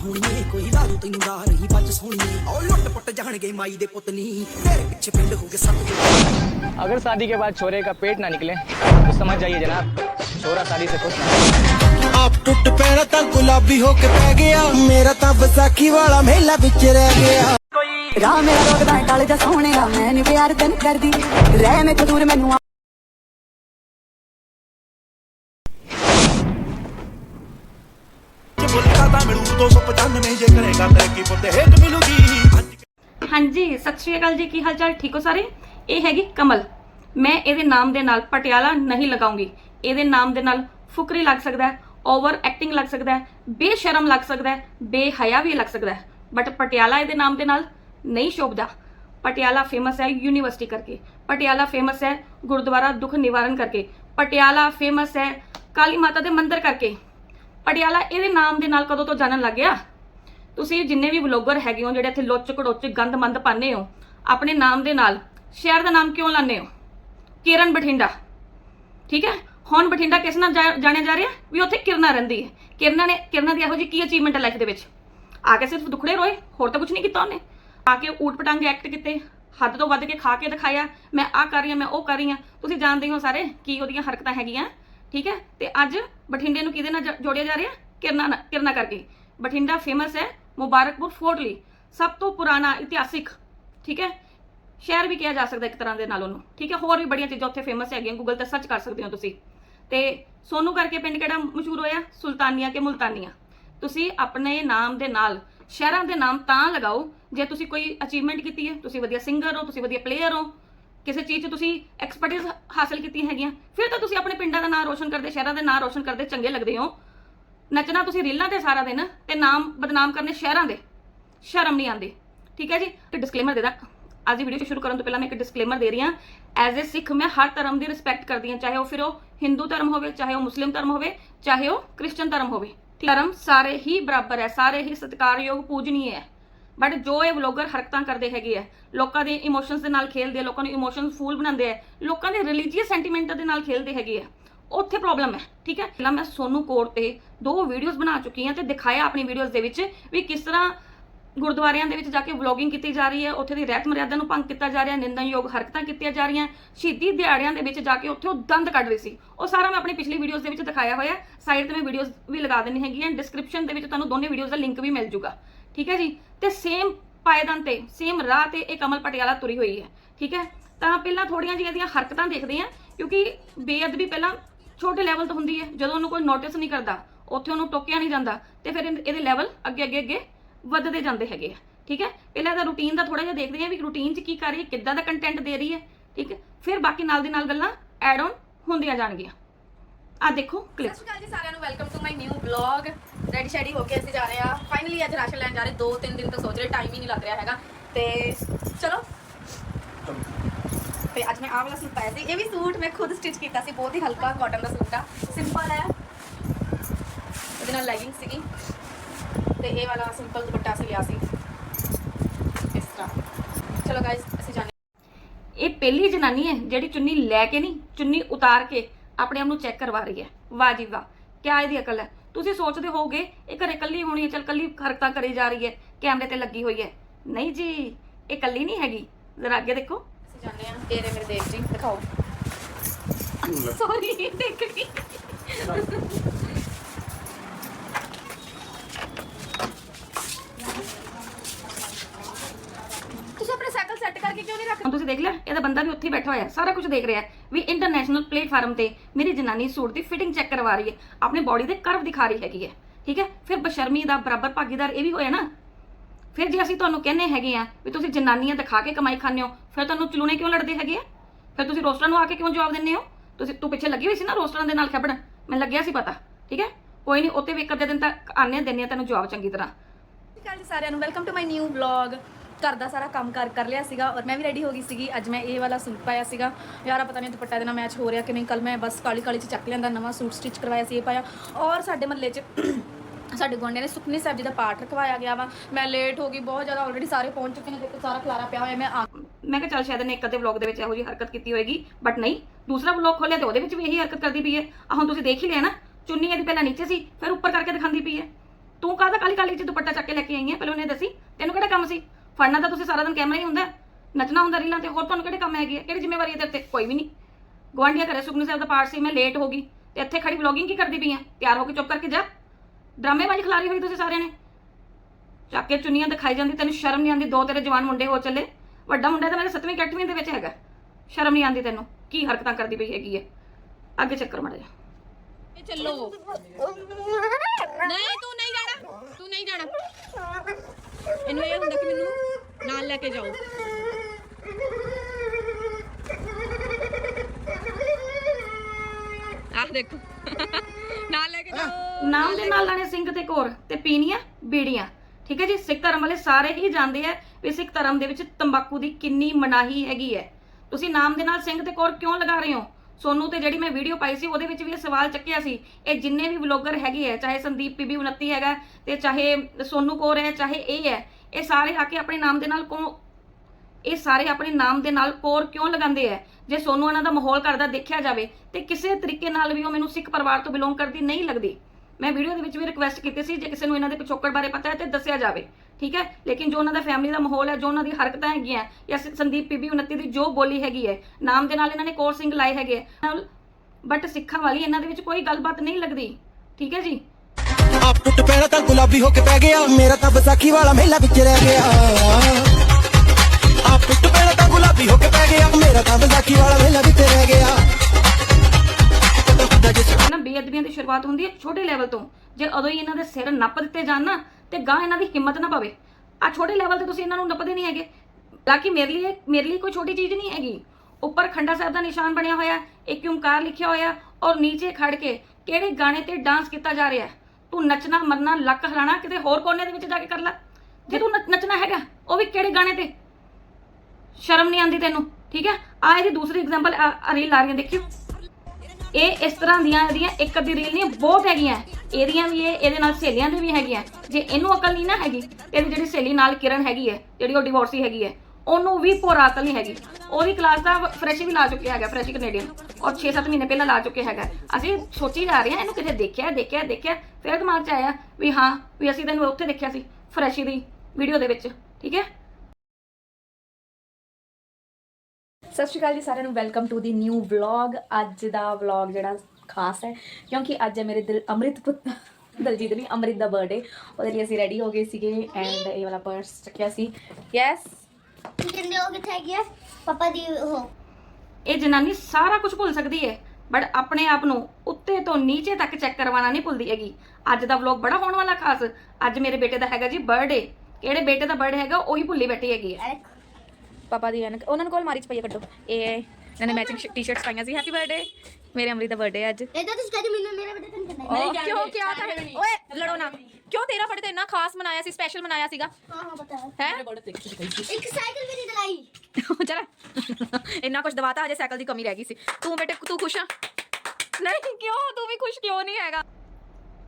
ਹੋਣੀਏ ਕੋਈ ਲਾ ਦੂ ਤੈਨੂੰ ਲਾ ਰਹੀ ਬੱਜ ਸੋਹਣੀਏ ਉਹ ਲੁੱਟ ਪੁੱਟ ਜਾਣਗੇ ਮਾਈ ਦੇ ਪੁੱਤ ਨਹੀਂ ਤੇਰੇ ਪਿੱਛੇ ਪਿੰਡ ਹੋ ਗਏ ਸੱਤ अगर शादी के बाद छोरे का पेट ना निकले तो समझ जाइए जनाब छोरा शादी से खुश ना है। ਆਪ ਟੁੱਟ ਪੈਣਾ ਤਾਂ ਗੁਲਾਬੀ ਹੋ ਕੇ ਪੈ ਗਿਆ ਮੇਰਾ ਤਾਂ ਵਿਸਾਖੀ ਵਾਲਾ ਮੇਲਾ ਵਿੱਚ ਰਹਿ ਗਿਆ ਰਾਹ ਮੇਰਾ ਰੋਕਦਾ ਹੈ ਕਾਲੇ ਦਾ ਸੋਹਣਿਆ ਮੈਂ ਨੀ ਪਿਆਰ ਤੈਨੂੰ ਕਰਦੀ ਰਹਿ ਮੇ ਕਦੂਰ ਮੈਨੂੰ ਤਰੱਕੀ ਪੁੱਤੇ ਮਿਲੂਗੀ। ਹਾਂਜੀ, ਸਤਿ ਸ਼੍ਰੀ ਅਕਾਲ ਜੀ, ਕੀ ਹਾਲ ਚਾਲ ਠੀਕ ਹੋ ਸਾਰੇ? ਇਹ ਹੈਗੀ ਕਮਲ। ਮੈਂ ਇਹਦੇ ਨਾਮ ਦੇ ਨਾਲ ਪਟਿਆਲਾ ਨਹੀਂ ਲਗਾਉਂਗੀ। ਇਹਦੇ ਨਾਮ ਦੇ ਨਾਲ ਫੁਕਰੀ ਲੱਗ ਸਕਦਾ ਹੈ ਓਵਰ ਐਕਟਿੰਗ ਲੱਗ ਸਕਦਾ ਹੈ, ਬੇਸ਼ਰਮ ਲੱਗ ਸਕਦਾ ਹੈ ਬੇਹਯਾ ਵੀ ਲੱਗ ਸਕਦਾ ਹੈ। ਬਟ ਪਟਿਆਲਾ ਇਹਦੇ ਨਾਮ ਦੇ ਨਾਲ ਨਹੀਂ ਸ਼ੋਭਦਾ। ਪਟਿਆਲਾ ਫੇਮਸ ਹੈ ਯੂਨੀਵਰਸਿਟੀ ਕਰਕੇ। ਪਟਿਆਲਾ ਫੇਮਸ ਹੈ ਗੁਰਦੁਆਰਾ ਦੁੱਖ ਨਿਵਾਰਨ ਕਰਕੇ। ਪਟਿਆਲਾ ਫੇਮਸ ਹੈ ਕਾਲੀ ਮਾਤਾ ਦੇ ਮੰਦਿਰ ਕਰਕੇ। ਪਟਿਆਲਾ ਇਹਦੇ ਨਾਮ ਦੇ ਨਾਲ ਕਦੋਂ ਤੋਂ ਜਾਣਨ ਲੱਗ ਗਿਆ? ਤੁਸੀਂ ਜਿੰਨੇ ਵੀ ਵਲੋਗਰ ਹੈਗੇ ਹੋ, ਜਿਹੜੇ ਇੱਥੇ ਲੁੱਚ ਕੜੋਚ ਗੰਦਮੰਦ ਪਾਉਂਦੇ ਹੋ, ਆਪਣੇ ਨਾਮ ਦੇ ਨਾਲ ਸ਼ਹਿਰ ਦਾ ਨਾਮ ਕਿਉਂ ਲਾਉਂਦੇ ਹੋ? ਕਿਰਨ ਬਠਿੰਡਾ। ਠੀਕ ਹੈ? ਹੁਣ ਬਠਿੰਡਾ ਕਿਸ ਨਾਲ ਜਾ- ਜਾਣਿਆ ਜਾ ਰਿਹਾ? ਵੀ ਉੱਥੇ ਕਿਰਨਾ ਰਹਿੰਦੀ ਹੈ। ਕਿਰਨਾ ਨੇ ਕਿਰਨਾ ਦੀ ਇਹੋ ਜੀ ਕੀ ਅਚੀਵਮੈਂਟ ਹੈ ਲਾਈਫ ਦੇ ਵਿੱਚ? ਆ ਕੇ ਸਿਰਫ ਦੁਖੜੇ ਰੋਏ, ਹੋਰ ਤਾਂ ਕੁਝ ਨਹੀਂ ਕੀਤਾ ਉਹਨੇ। ਆ ਕੇ ਊਟ ਪਟਾਂਗੇ ਐਕਟ ਕੀਤੇ, ਹੱਦ ਤੋਂ ਵੱਧ ਕੇ ਖਾ ਕੇ ਦਿਖਾਇਆ, ਮੈਂ ਆ ਕਰ ਰਹੀ ਹਾਂ, ਮੈਂ ਉਹ ਕਰ ਰਹੀ ਹਾਂ। ਤੁਸੀਂ ਜਾਣਦੇ ਹੋ ਸਾਰੇ ਕੀ ਉਹਦੀਆਂ ਹਰਕਤਾਂ ਹੈਗੀਆਂ। ਠੀਕ ਹੈ? ਤੇ ਅੱਜ ਬਠਿੰਡੇ ਨੂੰ ਕਿਹਦੇ ਨਾਲ ਜ- ਜੋੜਿਆ ਜਾ ਰਿਹਾ? ਕਿਰਨਾ ਨਾਲ- ਕਿਰਨਾ ਕਰਕੇ। ਬਠਿੰਡਾ ਫੇਮਸ ਹੈ ਮੁਬਾਰਕਪੁਰ ਫੋਰਟ ਲਈ ਸਭ ਤੋਂ ਪੁਰਾਣਾ ਇਤਿਹਾਸਿਕ, ਠੀਕ ਹੈ, ਸ਼ਹਿਰ ਵੀ ਕਿਹਾ ਜਾ ਸਕਦਾ ਇੱਕ ਤਰ੍ਹਾਂ ਦੇ ਨਾਲ ਉਹਨੂੰ, ਠੀਕ ਹੈ, ਹੋਰ ਵੀ ਬੜੀਆਂ ਚੀਜ਼ਾਂ ਉੱਥੇ ਫੇਮਸ ਹੈਗੀਆਂ ਗੂਗਲ ਤੇ ਸਰਚ ਕਰ ਸਕਦੇ ਹੋ ਤੁਸੀਂ। ਤੇ ਸੋਨੂ ਕਰਕੇ ਪਿੰਡ ਕਿਹੜਾ ਮਸ਼ਹੂਰ ਹੋਇਆ? ਸੁਲਤਾਨੀਆ ਕੇ ਮੁਲਤਾਨੀਆ। ਤੁਸੀਂ ਆਪਣੇ ਨਾਮ ਦੇ ਨਾਲ, ਸ਼ਹਿਰਾਂ ਦੇ ਨਾਮ ਤਾਂ ਲਗਾਓ, ਜੇ ਤੁਸੀਂ ਕੋਈ ਅਚੀਵਮੈਂਟ ਕੀਤੀ ਹੈ, ਤੁਸੀਂ ਵਧੀਆ ਸਿੰਗਰ ਹੋ, ਤੁਸੀਂ ਵਧੀਆ ਪਲੇਅਰ ਹੋ, ਕਿਸੇ ਚੀਜ਼ 'ਚ ਤੁਸੀਂ ਐਕਸਪਰਟਿਸ ਹਾਸਲ ਕੀਤੀਆਂ ਹੈਗੀਆਂ, ਫਿਰ ਤਾਂ ਤੁਸੀਂ ਆਪਣੇ ਪਿੰਡਾਂ ਦਾ ਨਾਮ ਰੋਸ਼ਨ ਕਰਦੇ, ਸ਼ਹਿਰਾਂ ਦੇ ਨਾਮ ਰੋਸ਼ਨ ਕਰਦੇ ਚੰਗੇ ਲੱਗਦੇ ਹੋ। ਨੱਚਣਾ ਤੁਸੀਂ ਰੀਲਾਂ ਤੇ ਸਾਰਾ ਦਿਨ ਤੇ ਨਾਮ ਬਦਨਾਮ ਕਰਨੇ ਸ਼ਹਿਰਾਂ ਦੇ, ਸ਼ਰਮ ਨਹੀਂ ਆਉਂਦੀ। ਠੀਕ ਹੈ ਜੀ? ਤੇ ਡਿਸਕਲੇਮਰ ਦੇ ਦਾ। ਅੱਜ ਦੀ ਵੀਡੀਓ ਸ਼ੁਰੂ ਕਰਨ ਤੋਂ ਪਹਿਲਾਂ ਮੈਂ ਇੱਕ ਡਿਸਕਲੇਮਰ ਦੇ ਰਹੀ ਹਾਂ। ਐਜ਼ ਅ ਸਿੱਖ ਮੈਂ ਹਰ ਧਰਮ ਦੀ ਰਿਸਪੈਕਟ ਕਰਦੀ ਹਾਂ, ਚਾਹੇ ਉਹ ਫਿਰ ਉਹ ਹਿੰਦੂ ਧਰਮ ਹੋਵੇ, ਚਾਹੇ ਉਹ ਮੁਸਲਿਮ ਧਰਮ ਹੋਵੇ, ਚਾਹੇ ਉਹ ਕ੍ਰਿਸਚਨ ਧਰਮ ਹੋਵੇ। ਧਰਮ ਸਾਰੇ ਹੀ ਬਰਾਬਰ ਹੈ, ਸਾਰੇ ਹੀ ਸਤਿਕਾਰਯੋਗ ਪੂਜਨੀय ਹੈ। ਬਟ ਜੋ ਇਹ ਵਲੋਗਰ ਹਰਕਤਾਂ ਕਰਦੇ ਹੈਗੇ ਆ ਲੋਕਾਂ ਦੇ ਇਮੋਸ਼ਨਸ ਦੇ ਨਾਲ ਖੇਲਦੇ ਆ ਲੋਕਾਂ ਨੂੰ ਇਮੋਸ਼ਨਸ ਫੂਲ ਬਣਾਉਂਦੇ ਆ ਲੋਕਾਂ ਦੇ ਰਿਲੀਜੀਅਸ ਸੈਂਟੀਮੈਂਟ ਦੇ ਨਾਲ ਖੇਲਦੇ ਹੈਗੇ ਆ ਉੱਥੇ ਪ੍ਰੋਬਲਮ ਹੈ, ਠੀਕ ਹੈ? ਪਹਿਲਾਂ ਮੈਂ ਸੋਨੂ ਕੋਰ ਤੇ ਦੋ ਵੀਡੀਓਜ਼ ਬਣਾ ਚੁੱਕੀ ਹਾਂ ਤੇ ਦਿਖਾਇਆ ਆਪਣੀ ਵੀਡੀਓਜ਼ ਦੇ ਵਿੱਚ ਵੀ ਕਿਸ ਤਰ੍ਹਾਂ ਗੁਰਦੁਆਰਿਆਂ ਦੇ ਵਿੱਚ ਜਾ ਕੇ ਵਲੋਗਿੰਗ ਕੀਤੀ ਜਾ ਰਹੀ ਹੈ, ਉੱਥੇ ਦੀ ਰਹਿਤ ਮਰਿਆਦਾ ਨੂੰ ਭੰਗ ਕੀਤਾ ਜਾ ਰਿਹਾ, ਨਿੰਦਣਯੋਗ ਹਰਕਤਾਂ ਕੀਤੀਆਂ ਜਾ ਰਹੀਆਂ, ਸ਼ਹੀਦੀ ਦਿਹਾੜਿਆਂ ਦੇ ਵਿੱਚ ਜਾ ਕੇ ਉੱਥੇ ਉਹ ਦੰਦ ਕੱਢ ਰਹੀ ਸੀ। ਉਹ ਸਾਰਾ ਮੈਂ ਆਪਣੀ ਪਿਛਲੀ ਵੀਡੀਓਜ਼ ਦੇ ਵਿੱਚ ਦਿਖਾਇਆ ਹੋਇਆ ਸਾਈਡ ਤੇ ਮੈਂ ਵੀਡੀਓਜ਼ ਵੀ ਲਗਾ ਦੇਣੀ ਹੈਗੀ ਹੈ ਡਿਸਕ੍ਰਿਪਸ਼ਨ ਦੇ ਵਿੱਚ ਤੁਹਾਨੂੰ ਦੋਨੇ ਵੀਡੀਓਜ਼ ਦਾ ਲਿੰਕ ਵੀ ਮਿਲ ਜੂਗਾ, ਠੀਕ ਹੈ ਜੀ? ਤੇ ਸੇਮ ਪਾਇਦਾਨ ਤੇ ਸੇਮ ਰਾਹ ਤੇ ਇਹ ਕਮਲ ਪਟਿਆਲਾ ਤੁਰੀ ਹੋਈ ਹੈ, ਠੀਕ ਹੈ? ਤਾਂ ਪਹਿਲਾਂ ਥੋੜੀਆਂ ਜਿਹੀਆਂ ਦੀਆਂ ਹਰਕਤਾਂ ਦੇਖਦੇ ਹਾਂ, ਕਿਉਂਕਿ ਬੇਅਦਬੀ ਪਹਿਲਾਂ ਛੋਟੇ ਲੈਵਲ ਤੋਂ ਹੁੰਦੀ ਹੈ। ਜਦੋਂ ਉਹਨੂੰ ਕੋਈ ਨੋਟਿਸ ਨਹੀਂ ਕਰਦਾ, ਉੱਥੇ ਉਹਨੂੰ ਟੋਕਿਆ ਨਹੀਂ ਜਾਂਦਾ, ਤੇ ਫਿਰ ਇਹਦੇ ਲੈਵਲ ਅੱਗੇ ਅੱਗੇ ਅੱਗੇ ਵੱਧਦੇ ਜਾਂਦੇ ਹੈਗੇ ਆ, ਠੀਕ ਹੈ? ਪਹਿਲਾਂ ਇਹਦਾ ਰੂਟੀਨ ਦਾ ਥੋੜਾ ਜਿਹਾ ਦੇਖਦੇ ਹਾਂ ਵੀ ਰੂਟੀਨ 'ਚ ਕੀ ਕਰ ਰਹੀ ਹੈ, ਕਿੱਦਾਂ ਦਾ ਕੰਟੈਂਟ ਦੇ ਰਹੀ ਹੈ, ਠੀਕ ਹੈ? ਫਿਰ ਬਾਕੀ ਨਾਲ ਦੀ ਨਾਲ ਗੱਲਾਂ ਐਡ ਔਨ ਹੁੰਦੀਆਂ ਜਾਣਗੀਆਂ। ਆ ਦੇਖੋ ਕਲਿੱਪ ਸਤਿ ਸ਼੍ਰੀ ਅਕਾਲ ਜੀ ਸਾਰਿਆਂ ਨੂੰ welcome to my new vlog ready ਸ਼ੈਡੀ ਹੋ ਕੇ ਅਸੀਂ ਜਾ ਰਹੇ ਆ ਫਾਈਨਲੀ ਅੱਜ ਰਾਸ਼ਨ ਲੈਣ ਜਾ ਰਹੇ ਦੋ ਤਿੰਨ ਦਿਨ ਤੋਂ ਸੋਚ ਰਹੇ ਟਾਈਮ ਹੀ ਨਹੀਂ ਲੱਗ ਰਿਹਾ ਹੈਗਾ। ਤੇ ਚਲੋ ਤੇ ਅੱਜ ਮੈਂ ਆਹ ਵਾਲਾ ਸੂਟ ਪਾਇਆ ਸੀ। ਇਹ ਵੀ ਸੂਟ ਮੈਂ ਖੁਦ ਸਟਿਚ ਕੀਤਾ ਸੀ, ਬਹੁਤ ਹੀ ਹਲਕਾ ਕਾਟਨ ਦਾ ਸੂਟ ਆ। ਸਿੰਪਲ ਹੈ ਇਹਦੇ ਨਾਲ ਲੈਗਿੰਗ ਸੀਗੀ। ਤੇ ਇਹ ਵਾਲਾ ਸਿੰਪਲ ਦੁਪੱਟਾ ਸੀ ਲਿਆ ਸੀ। ਇਸ ਤਰ੍ਹਾਂ। ਚਲੋ ਗਾਇਸ ਅਸੀਂ ਜਾਣੇ ਇਹ ਪਹਿਲੀ ਜਨਾਨੀ ਹੈ ਜਿਹੜੀ ਚੁੰਨੀ ਲੈ ਕੇ ਨਹੀਂ, ਚੁੰਨੀ ਉਤਾਰ ਕੇ ਆਪਣੇ ਆਪ ਨੂੰ ਚੈੱਕ ਕਰਵਾ ਰਹੀ ਹੈ। ਵਾਹ ਜੀ ਵਾਹ, ਕਿਆ ਇਹਦੀ ਅਕਲ ਹੈ? ਤੁਸੀਂ ਸੋਚਦੇ ਹੋਗੇ ਇਹ ਘਰੇ ਇਕੱਲੀ ਹੋਣੀ ਹੈ, ਚਲ ਇਕੱਲੀ ਹਰਕਤਾਂ ਕਰੀ ਜਾ ਰਹੀ ਹੈ, ਕੈਮਰੇ ਤੇ ਲੱਗੀ ਹੋਈ ਹੈ। ਨਹੀਂ ਜੀ, ਇਹ ਇਕੱਲੀ ਨਹੀਂ ਹੈਗੀ। ਜ਼ਰਾ ਅੱਗੇ ਦੇਖੋ। ਅਸੀਂ ਆ। ਤੇਰੇ ਮੇਰੇ ਦੇਵ ਜੀ ਦਿਖਾਓ। ਸੌਰੀ ਦੇਖ ਗਈ ਤੁਸੀਂ ਆਪਣੇ ਸਾਈਕਲ ਸੈੱਟ ਕਰਕੇ ਕਿਉਂ ਨਹੀਂ ਰੱਖ ਹੁਣ ਤੁਸੀਂ ਦੇਖ ਲਿਆ ਇਹਦਾ ਬੰਦਾ ਵੀ ਉੱਥੇ ਹੀ ਬੈਠਾ ਹੋਇਆ, ਸਾਰਾ ਕੁਝ ਦੇਖ ਰਿਹਾ ਵੀ ਇੰਟਰਨੈਸ਼ਨਲ ਪਲੇਟਫਾਰਮ ਤੇ ਮੇਰੀ ਜਨਾਨੀ ਸੂਟ ਦੀ ਫਿਟਿੰਗ ਚੈੱਕ ਕਰਵਾ ਰਹੀ ਹੈ, ਆਪਣੇ ਬਾਡੀ ਦੇ ਕਰਵ ਦਿਖਾ ਰਹੀ ਹੈਗੀ ਹੈ, ਠੀਕ ਹੈ? ਫਿਰ ਬਸ਼ਰਮੀ ਦਾ ਬਰਾਬਰ ਭਾਗੀਦਾਰ ਇਹ ਵੀ ਹੋਇਆ ਨਾ ਫਿਰ ਜੇ ਅਸੀਂ ਤੁਹਾਨੂੰ ਕਹਿੰਨੇ ਹੈਗੇ ਆ ਵੀ ਤੁਸੀਂ ਜਨਾਨੀਆਂ ਦਿਖਾ ਕੇ ਕਮਾਈ ਖਾਂਦੇ ਹੋ, ਫਿਰ ਤੁਹਾਨੂੰ ਚਲੂਣੇ ਕਿਉਂ ਲੜਦੇ ਹੈਗੇ ਆ? ਫਿਰ ਤੁਸੀਂ ਰੋਸਟਰਾਂ ਨੂੰ ਆ ਕੇ ਕਿਉਂ ਜਵਾਬ ਦਿੰਦੇ ਹੋ? ਤੁਸੀਂ, ਤੂੰ ਪਿੱਛੇ ਲੱਗੀ ਹੋਈ ਸੀ ਨਾ ਰੋਸਟਰਾਂ ਦੇ ਨਾਲ ਖੇਬਣ ਮੈਨੂੰ ਲੱਗਿਆ ਸੀ ਪਤਾ, ਠੀਕ ਹੈ? ਕੋਈ ਨਹੀਂ ਉੱਤੇ ਵੀ ਇੱਕ ਅੱਧੇ ਦਿਨ ਤੱਕ ਆਨੇ ਦਿੰਨੇ ਆ ਤੈਨੂੰ ਜਵਾਬ ਚੰਗੀ ਤਰ੍ਹਾਂ। ਸਤਿ ਜੀ ਸਾਰਿਆਂ ਨੂੰ welcome to my new vlog ਘਰ ਦਾ ਸਾਰਾ ਕੰਮ ਕਰ ਕਰ ਲਿਆ ਸੀਗਾ ਔਰ ਮੈਂ ਵੀ ਰੈਡੀ ਹੋ ਗਈ ਸੀਗੀ। ਅੱਜ ਮੈਂ ਇਹ ਵਾਲਾ ਸੂਟ ਪਾਇਆ ਸੀਗਾ। ਯਾਰਾ ਪਤਾ ਨਹੀਂ ਦੁਪੱਟਾ ਦੇ ਨਾਲ ਮੈਚ ਹੋ ਰਿਹਾ ਕਿ ਨਹੀਂ। ਕੱਲ ਮੈਂ ਬਸ ਕਾਲੀ ਕਾਲੀ ਚ ਚੱਕ ਲਿਆਂਦਾ, ਨਵਾਂ ਸੂਟ ਸਟਿਚ ਕਰਵਾਇਆ ਸੀ ਇਹ ਪਾਇਆ। ਔਰ ਸਾਡੇ ਮਹੱਲੇ 'ਚ ਸਾਡੇ ਗੁਆਂਢੀਆਂ ਨੇ ਸੁਖਨੀ ਸਾਹਿਬ ਜੀ ਦਾ ਪਾਠ ਰਖਵਾਇਆ ਗਿਆ ਵਾ। ਮੈਂ ਲੇਟ ਹੋ ਗਈ, ਬਹੁਤ ਜ਼ਿਆਦਾ ਆਲਰੇਡੀ ਸਾਰੇ ਪਹੁੰਚ ਚੁੱਕੇ ਨੇ, ਦੇਖੋ ਸਾਰਾ ਖਲਾਰਾ ਪਿਆ ਹੋਇਆ, ਮੈਂ ਆ ਮੈਂ ਕਿਹਾ ਚੱਲ ਸ਼ਾਇਦ ਨੇ ਇੱਕ ਅੱਧੇ ਵਲੌਗ ਦੇ ਵਿੱਚ ਇਹੋ ਜਿਹੀ ਹਰਕਤ ਕੀਤੀ ਹੋਏਗੀ ਬਟ ਨਹੀਂ, ਦੂਸਰਾ ਵਲੌਗ ਖੋਲਿਆ ਤੇ ਉਹਦੇ ਵਿੱਚ ਵੀ ਇਹੀ ਹਰਕਤ ਕਰਦੀ ਪਈ ਹੈ। ਆ ਹੁਣ ਤੁਸੀਂ ਦੇਖ ਹੀ ਲਿਆ ਨਾ, ਚੁੰਨੀ ਇਹਦੀ ਪਹਿਲਾਂ ਨੀਚੇ ਸੀ, ਫਿਰ ਉੱਪਰ ਕਰਕੇ ਦਿਖਾਉਂਦੀ ਪਈ ਹੈ। ਤੂੰ ਕਾਹਦਾ ਕਾਲੀ ਕਾਲੀ ਚ ਦੁਪੱਟਾ ਚੱਕ ਕੇ ਲੈ ਕੇ ਆਈ ਹੈ? ਪਹਿਲਾਂ ਉਹਨੇ ਦੱਸੀ, ਤੈਨੂੰ ਕਿਹੜਾ ਕੰਮ ਸੀ? ਫੜਨਾ ਤਾਂ ਤੁਸੀਂ ਸਾਰਾ ਦਿਨ ਕੈਮਰਾ ਹੀ ਹੁੰਦਾ ਹੈ। ਨੱਚਣਾ ਹੁੰਦਾ ਰੀਲਾਂ ਤੇ, ਹੋਰ ਤੁਹਾਨੂੰ ਕਿਹੜੇ ਕੰਮ ਹੈਗੇ ਆ? ਕਿਹੜੀ ਜ਼ਿੰਮੇਵਾਰੀ ਹੈ ਤੇਰੇ ਤੇ? ਕੋਈ ਵੀ ਨਹੀਂ। ਗੁਆਂਢੀਆਂ ਘਰੇ ਸੁਖਨੀ ਸਾਹਿਬ ਦਾ ਪਾਠ ਸੀ, ਮੈਂ ਲੇਟ ਹੋ ਗਈ, ਤੇ ਇੱਥੇ ਖੜੀ ਵਲੋਗਿੰਗ ਕੀ ਕਰਦੀ ਪਈ ਆ? ਤਿਆਰ ਹੋ ਕੇ ਚੁੱਪ ਕਰਕੇ ਜਾ। ਡਰਾਮੇਬਾਜ਼ੀ ਖਿਲਾਰੀ ਹੋਈ ਤੁਸੀਂ ਸਾਰਿਆਂ ਨੇ। ਚੱਕ ਕੇ ਚੁੰਨੀਆਂ ਦਿਖਾਈ ਜਾਂਦੀ, ਤੈਨੂੰ ਸ਼ਰਮ ਨਹੀਂ ਆਉਂਦੀ, ਦੋ ਤੇਰੇ ਜਵਾਨ ਮੁੰਡੇ ਹੋ ਚੱਲੇ। ਵੱਡਾ ਮੁੰਡਾ ਤਾਂ ਮੇਰੇ 7ਵੀਂ 8ਵੀਂ ਦੇ ਵਿੱਚ ਹੈਗਾ। ਸ਼ਰਮ ਨਹੀਂ ਆਉਂਦੀ ਤੈਨੂੰ, ਕੀ ਹਰਕਤਾਂ ਕਰਦੀ ਪਈ ਹੈਗੀ ਹੈ ਅੱਗੇ ਚੱਕਰ ਮੜ ਜਾ ਇਹ ਚੱਲੋ। ਨਹੀਂ, ਤੂੰ ਨਹੀਂ ਜਾਣਾ, ਤੂੰ ਨਹੀਂ ਜਾਣਾ। ਇਹਨੂੰ ਇਹ ਹੁੰਦਾ ਕਿ ਮੈਨੂੰ ਨਾਲ ਲੈ ਕੇ ਜਾਓ। ਆਹ ਦੇਖੋ। ਨਾਲ ਲੈ ਕੇ ਜਾਓ। ਨਾਮ ਦੇ ਨਾਲ ਲਾਣੇ ਸਿੰਘ ਤੇ ਕੋਰ ਤੇ ਪੀਣੀਆਂ ਬੀੜੀਆਂ। ਠੀਕ ਹੈ ਜੀ? ਸਿੱਖ ਧਰਮ ਵਾਲੇ ਸਾਰੇ ਹੀ ਜਾਣਦੇ ਆ ਵੀ ਸਿੱਖ ਧਰਮ ਦੇ ਵਿੱਚ ਤੰਬਾਕੂ ਦੀ ਕਿੰਨੀ ਮਨਾਹੀ ਹੈਗੀ ਹੈ। ਤੁਸੀਂ ਨਾਮ ਦੇ ਨਾਲ ਸਿੰਘ ਤੇ ਕੋਰ ਕਿਉਂ ਲਗਾ ਰਹੇ ਹੋ? ਸੋਨੂ ਤੇ ਜਿਹੜੀ ਮੈਂ ਵੀਡੀਓ ਪਾਈ ਸੀ ਉਹਦੇ ਵਿੱਚ ਵੀ ਇਹ ਸਵਾਲ ਚੱਕਿਆ ਸੀ। ਇਹ ਜਿੰਨੇ ਵੀ ਵਲੌਗਰ ਹੈਗੇ ਆ ਚਾਹੇ ਸੰਦੀਪ ਪੀਬੀ 29 ਹੈਗਾ ਤੇ ਚਾਹੇ ਸੋਨੂ ਕੋਰ ਹੈ ਚਾਹੇ ਇਹ ਹੈ ਇਹ ਸਾਰੇ ਆ ਕੇ ਆਪਣੇ ਨਾਮ ਦੇ ਨਾਲ ਕੋ ਇਹ ਸਾਰੇ ਆਪਣੇ ਨਾਮ ਦੇ ਨਾਲ ਕੋਰ ਕਿਉਂ ਲਗਾਉਂਦੇ ਆ? ਜੇ ਸੋਨੂੰ ਇਹਨਾਂ ਦਾ ਮਾਹੌਲ ਕਰਦਾ ਦੇਖਿਆ ਜਾਵੇ, ਤੇ ਕਿਸੇ ਤਰੀਕੇ ਨਾਲ ਵੀ ਉਹ ਮੈਨੂੰ ਸਿੱਖ ਪਰਿਵਾਰ ਤੋਂ ਬਿਲੋਂਗ ਕਰਦੀ ਨਹੀਂ ਲੱਗਦੀ। ਮੈਂ ਵੀਡੀਓ ਦੇ ਵਿੱਚ ਵੀ ਰਿਕੁਐਸਟ ਕੀਤੀ ਸੀ, ਜੇ ਕਿਸੇ ਨੂੰ ਇਹਨਾਂ ਦੇ ਪਿਛੋਕੜ ਬਾਰੇ ਪਤਾ ਹੈ ਤੇ ਦੱਸਿਆ ਜਾਵੇ, ਠੀਕ ਹੈ? ਲੇਕਿਨ ਜੋ ਉਹਨਾਂ ਦਾ ਫੈਮਿਲੀ ਦਾ ਮਾਹੌਲ ਹੈ, ਜੋ ਉਹਨਾਂ ਦੀ ਹਰਕਤਾਂ ਹੈਗੀਆਂ ਜਾਂ ਸੰਦੀਪ ਪੀਬੀ 29 ਦੀ ਜੋ ਬੋਲੀ ਹੈਗੀ ਹੈ, ਨਾਮ ਦੇ ਨਾਲ ਇਹਨਾਂ ਨੇ ਕੋਰ ਸਿੰਘ ਲਾਏ ਹੈਗੇ ਬਟ ਸਿੱਖਾਂ ਵਾਲੀ ਇਹਨਾਂ ਦੇ ਵਿੱਚ ਕੋਈ ਗੱਲਬਾਤ ਨਹੀਂ ਲੱਗਦੀ, ਠੀਕ ਹੈ ਜੀ? ਆਪ ਟੁੱਟ ਪੈਣਾ ਤਾਂ ਗੁਲਾਬੀ ਹੋ ਕੇ ਪੈ ਗਿਆ, ਮੇਰਾ ਤਾਂ ਵਿਸਾਖੀ ਵਾਲਾ ਮੇਲਾ ਵਿੱਚ ਰਹਿ ਗਿਆ। ਛੋਟੇ ਲੈਵਲ ਤੋਂ। ਜੇ ਉਦੋਂ ਹੀ ਇਹਨਾਂ ਦੇ ਸਿਰ ਨੱਪ ਦਿੱਤੇ ਜਾਣ ਨਾ, ਤੇ ਗਾਂ ਇਹਨਾਂ ਦੀ ਹਿੰਮਤ ਨਾ ਪਵੇ। ਆ ਛੋਟੇ ਲੈਵਲ ਤੇ ਤੁਸੀਂ ਇਹਨਾਂ ਨੂੰ ਨੱਪਦੇ ਨਹੀਂ ਹੈਗੇ। ਬਾਕੀ ਮੇਰੇ ਲਈ ਮੇਰੇ ਲਈ ਕੋਈ ਛੋਟੀ ਚੀਜ਼ ਨਹੀਂ ਹੈਗੀ। ਉੱਪਰ ਖੰਡਾ ਸਾਹਿਬ ਦਾ ਨਿਸ਼ਾਨ ਬਣਿਆ ਹੋਇਆ, ਇੱਕ ਓਂਕਾਰ ਲਿਖਿਆ ਹੋਇਆ, ਔਰ ਨੀਚੇ ਖੜ ਕੇ ਕਿਹੜੇ ਗਾਣੇ ਤੇ ਡਾਂਸ ਕੀਤਾ ਜਾ ਰਿਹਾ ਤੂੰ ਨੱਚਣਾ, ਮਰਨਾ, ਲੱਕ ਹਰਾਣਾ ਕਿਤੇ ਹੋਰ ਕੋਨੇ ਦੇ ਵਿੱਚ ਜਾ ਕੇ ਕਰ ਲੈ। ਜੇ ਤੂੰ ਨੱਚਣਾ ਹੈਗਾ, ਉਹ ਵੀ ਕਿਹੜੇ ਗਾਣੇ ਤੇ? ਸ਼ਰਮ ਨਹੀਂ ਆਉਂਦੀ ਤੈਨੂੰ, ਠੀਕ ਹੈ? ਆ ਇਹਦੀ ਦੂਸਰੀ ਐਗਜ਼ਾਮਪਲ ਰੀਲ ਆ ਰਹੀ ਹੈ ਦੇਖਿਓ। ਇਹ ਇਸ ਤਰ੍ਹਾਂ ਦੀਆਂ ਇਹਦੀਆਂ ਇੱਕ ਅੱਧੀ ਰੀਲ ਨਹੀਂ ਬਹੁਤ ਹੈਗੀਆਂ। ਇਹਦੀਆਂ ਵੀ ਇਹ, ਇਹਦੇ ਨਾਲ ਸਹੇਲੀਆਂ ਦੇ ਵੀ ਹੈਗੀਆਂ। ਜੇ ਇਹਨੂੰ ਅਕਲ ਨਹੀਂ ਨਾ ਹੈਗੀ ਤੇ ਇਹਦੀ ਜਿਹੜੀ ਸਹੇਲੀ ਨਾਲ ਕਿਰਨ ਹੈਗੀ ਹੈ, ਜਿਹੜੀ ਉਹ ਡਿਵੋਰਸੀ ਹੈਗੀ ਹੈ, ਉਹਨੂੰ ਵੀ ਪੂਰਾ ਅਕਲ ਨਹੀਂ ਹੈਗੀ। ਉਹਦੀ ਕਲਾਸ ਦਾ ਫਰੈਸ਼ ਵੀ ਲਾ ਚੁੱਕਿਆ ਹੈਗਾ ਫਰੈਸ਼ ਕੈਨੇਡੀਅਨ ਔਰ 6-7 ਮਹੀਨੇ ਪਹਿਲਾਂ ਲਾ ਚੁੱਕਿਆ ਹੈਗਾ। ਅਸੀਂ ਸੋਚੀ ਜਾ ਰਹੇ ਹਾਂ, ਇਹਨੂੰ ਕਿਤੇ ਦੇਖਿਆ ਦੇਖਿਆ ਦੇਖਿਆ, ਫਿਰ ਦਿਮਾਗ 'ਚ ਆਇਆ ਵੀ ਹਾਂ, ਵੀ ਅਸੀਂ ਤੈਨੂੰ ਉੱਥੇ ਦੇਖਿਆ ਸੀ ਫਰੈਸ਼ੀ ਦੀ ਵੀਡੀਓ ਦੇ ਵਿੱਚ, ਠੀਕ ਹੈ? ਸਤਿ ਸ਼੍ਰੀ ਅਕਾਲ ਜੀ ਸਾਰਿਆਂ ਨੂੰ welcome to the new vlog ਅੱਜ ਦਾ ਵਲੌਗ ਜਿਹੜਾ ਖਾਸ ਹੈ ਕਿਉਂਕਿ ਅੱਜ ਹੈ ਮੇਰੇ ਦਿਲ ਅੰਮ੍ਰਿਤ ਪੁੱਤ ਦਲਜੀਤ ਨਹੀਂ ਅੰਮ੍ਰਿਤ ਦਾ ਬਰਥਡੇ ਉਹਦੇ ਲਈ ਅਸੀਂ ਰੈਡੀ ਹੋ ਗਏ ਸੀਗੇ ਐਂਡ ਇਹ ਵਾਲਾ ਪਰਸ ਚੱਕਿਆ ਸੀ। ਯੈਸ ਕਹਿੰਦੇ ਉਹ ਕਿੱਥੇ ਗਿਆ ਪਾਪਾ ਦੀ ਉਹ। ਇਹ ਜਨਾਨੀ ਸਾਰਾ ਕੁਝ ਭੁੱਲ ਸਕਦੀ ਹੈ ਬਟ ਆਪਣੇ ਆਪ ਨੂੰ ਉੱਤੇ ਤੋਂ ਨੀਚੇ ਤੱਕ ਚੈੱਕ ਕਰਵਾਉਣਾ ਨਹੀਂ ਭੁੱਲਦੀ ਹੈਗੀ। ਅੱਜ ਦਾ ਵਲੌਗ ਬੜਾ ਹੋਣ ਵਾਲਾ ਖਾਸ। ਅੱਜ ਮੇਰੇ ਬੇਟੇ ਦਾ ਹੈਗਾ ਜੀ ਬਰਥਡੇ ਕਿਹੜੇ ਬੇਟੇ ਦਾ ਬਰਥਡੇ ਹੈਗਾ ਉਹੀ ਭੁੱਲੀ ਬੈਠੀ ਹੈਗੀ ਹੈ। ਪਾਪਾ ਦੀ ਐਨਕ ਉਹਨਾਂ ਨੂੰ ਕੋਲ ਮਾਰੀ ਚ ਪਈਏ ਕੱਢੋ। ਇਹ ਇਹਨਾਂ ਨੇ ਮੈਚਿੰਗ ਟੀ-ਸ਼ਰਟਸ ਪਾਈਆਂ ਸੀ ਹੈਪੀ ਬਰਥਡੇ ਮੇਰੇ ਅੰਮ੍ਰਿਤ ਦਾ ਬਰਥਡੇ ਅੱਜ। ਇਹ ਤਾਂ ਤੁਸੀਂ ਕਹਿੰਦੇ ਮੈਨੂੰ ਮੇਰਾ ਬੇਟਾ ਤੈਨੂੰ ਕਰਨਾ ਨਹੀਂ ਕਿਉਂ ਕਿਆ ਤਾਂ ਹੈ ਓਏ ਲੜੋ ਨਾ। ਕਿਉਂ ਤੇਰਾ ਬਰਥਡੇ ਇੰਨਾ ਖਾਸ ਮਨਾਇਆ ਸੀ ਸਪੈਸ਼ਲ ਮਨਾਇਆ ਸੀਗਾ? ਹਾਂ ਹਾਂ ਪਤਾ ਹੈ। ਹੈ? ਇੱਕ ਸਾਈਕਲ ਵੀ ਨਹੀਂ ਦਲਾਈ। ਚਲ। ਇੰਨਾ ਕੁਝ ਦਵਾਤਾ ਅਜੇ ਸਾਈਕਲ ਦੀ ਕਮੀ ਰਹਿ ਗਈ ਸੀ। ਤੂੰ ਬੇਟੇ ਤੂੰ ਖੁਸ਼ ਆ? ਨਹੀਂ ਕਿਉਂ? ਤੂੰ ਵੀ ਖੁਸ਼ ਕਿਉਂ ਨਹੀਂ ਹੈਗਾ?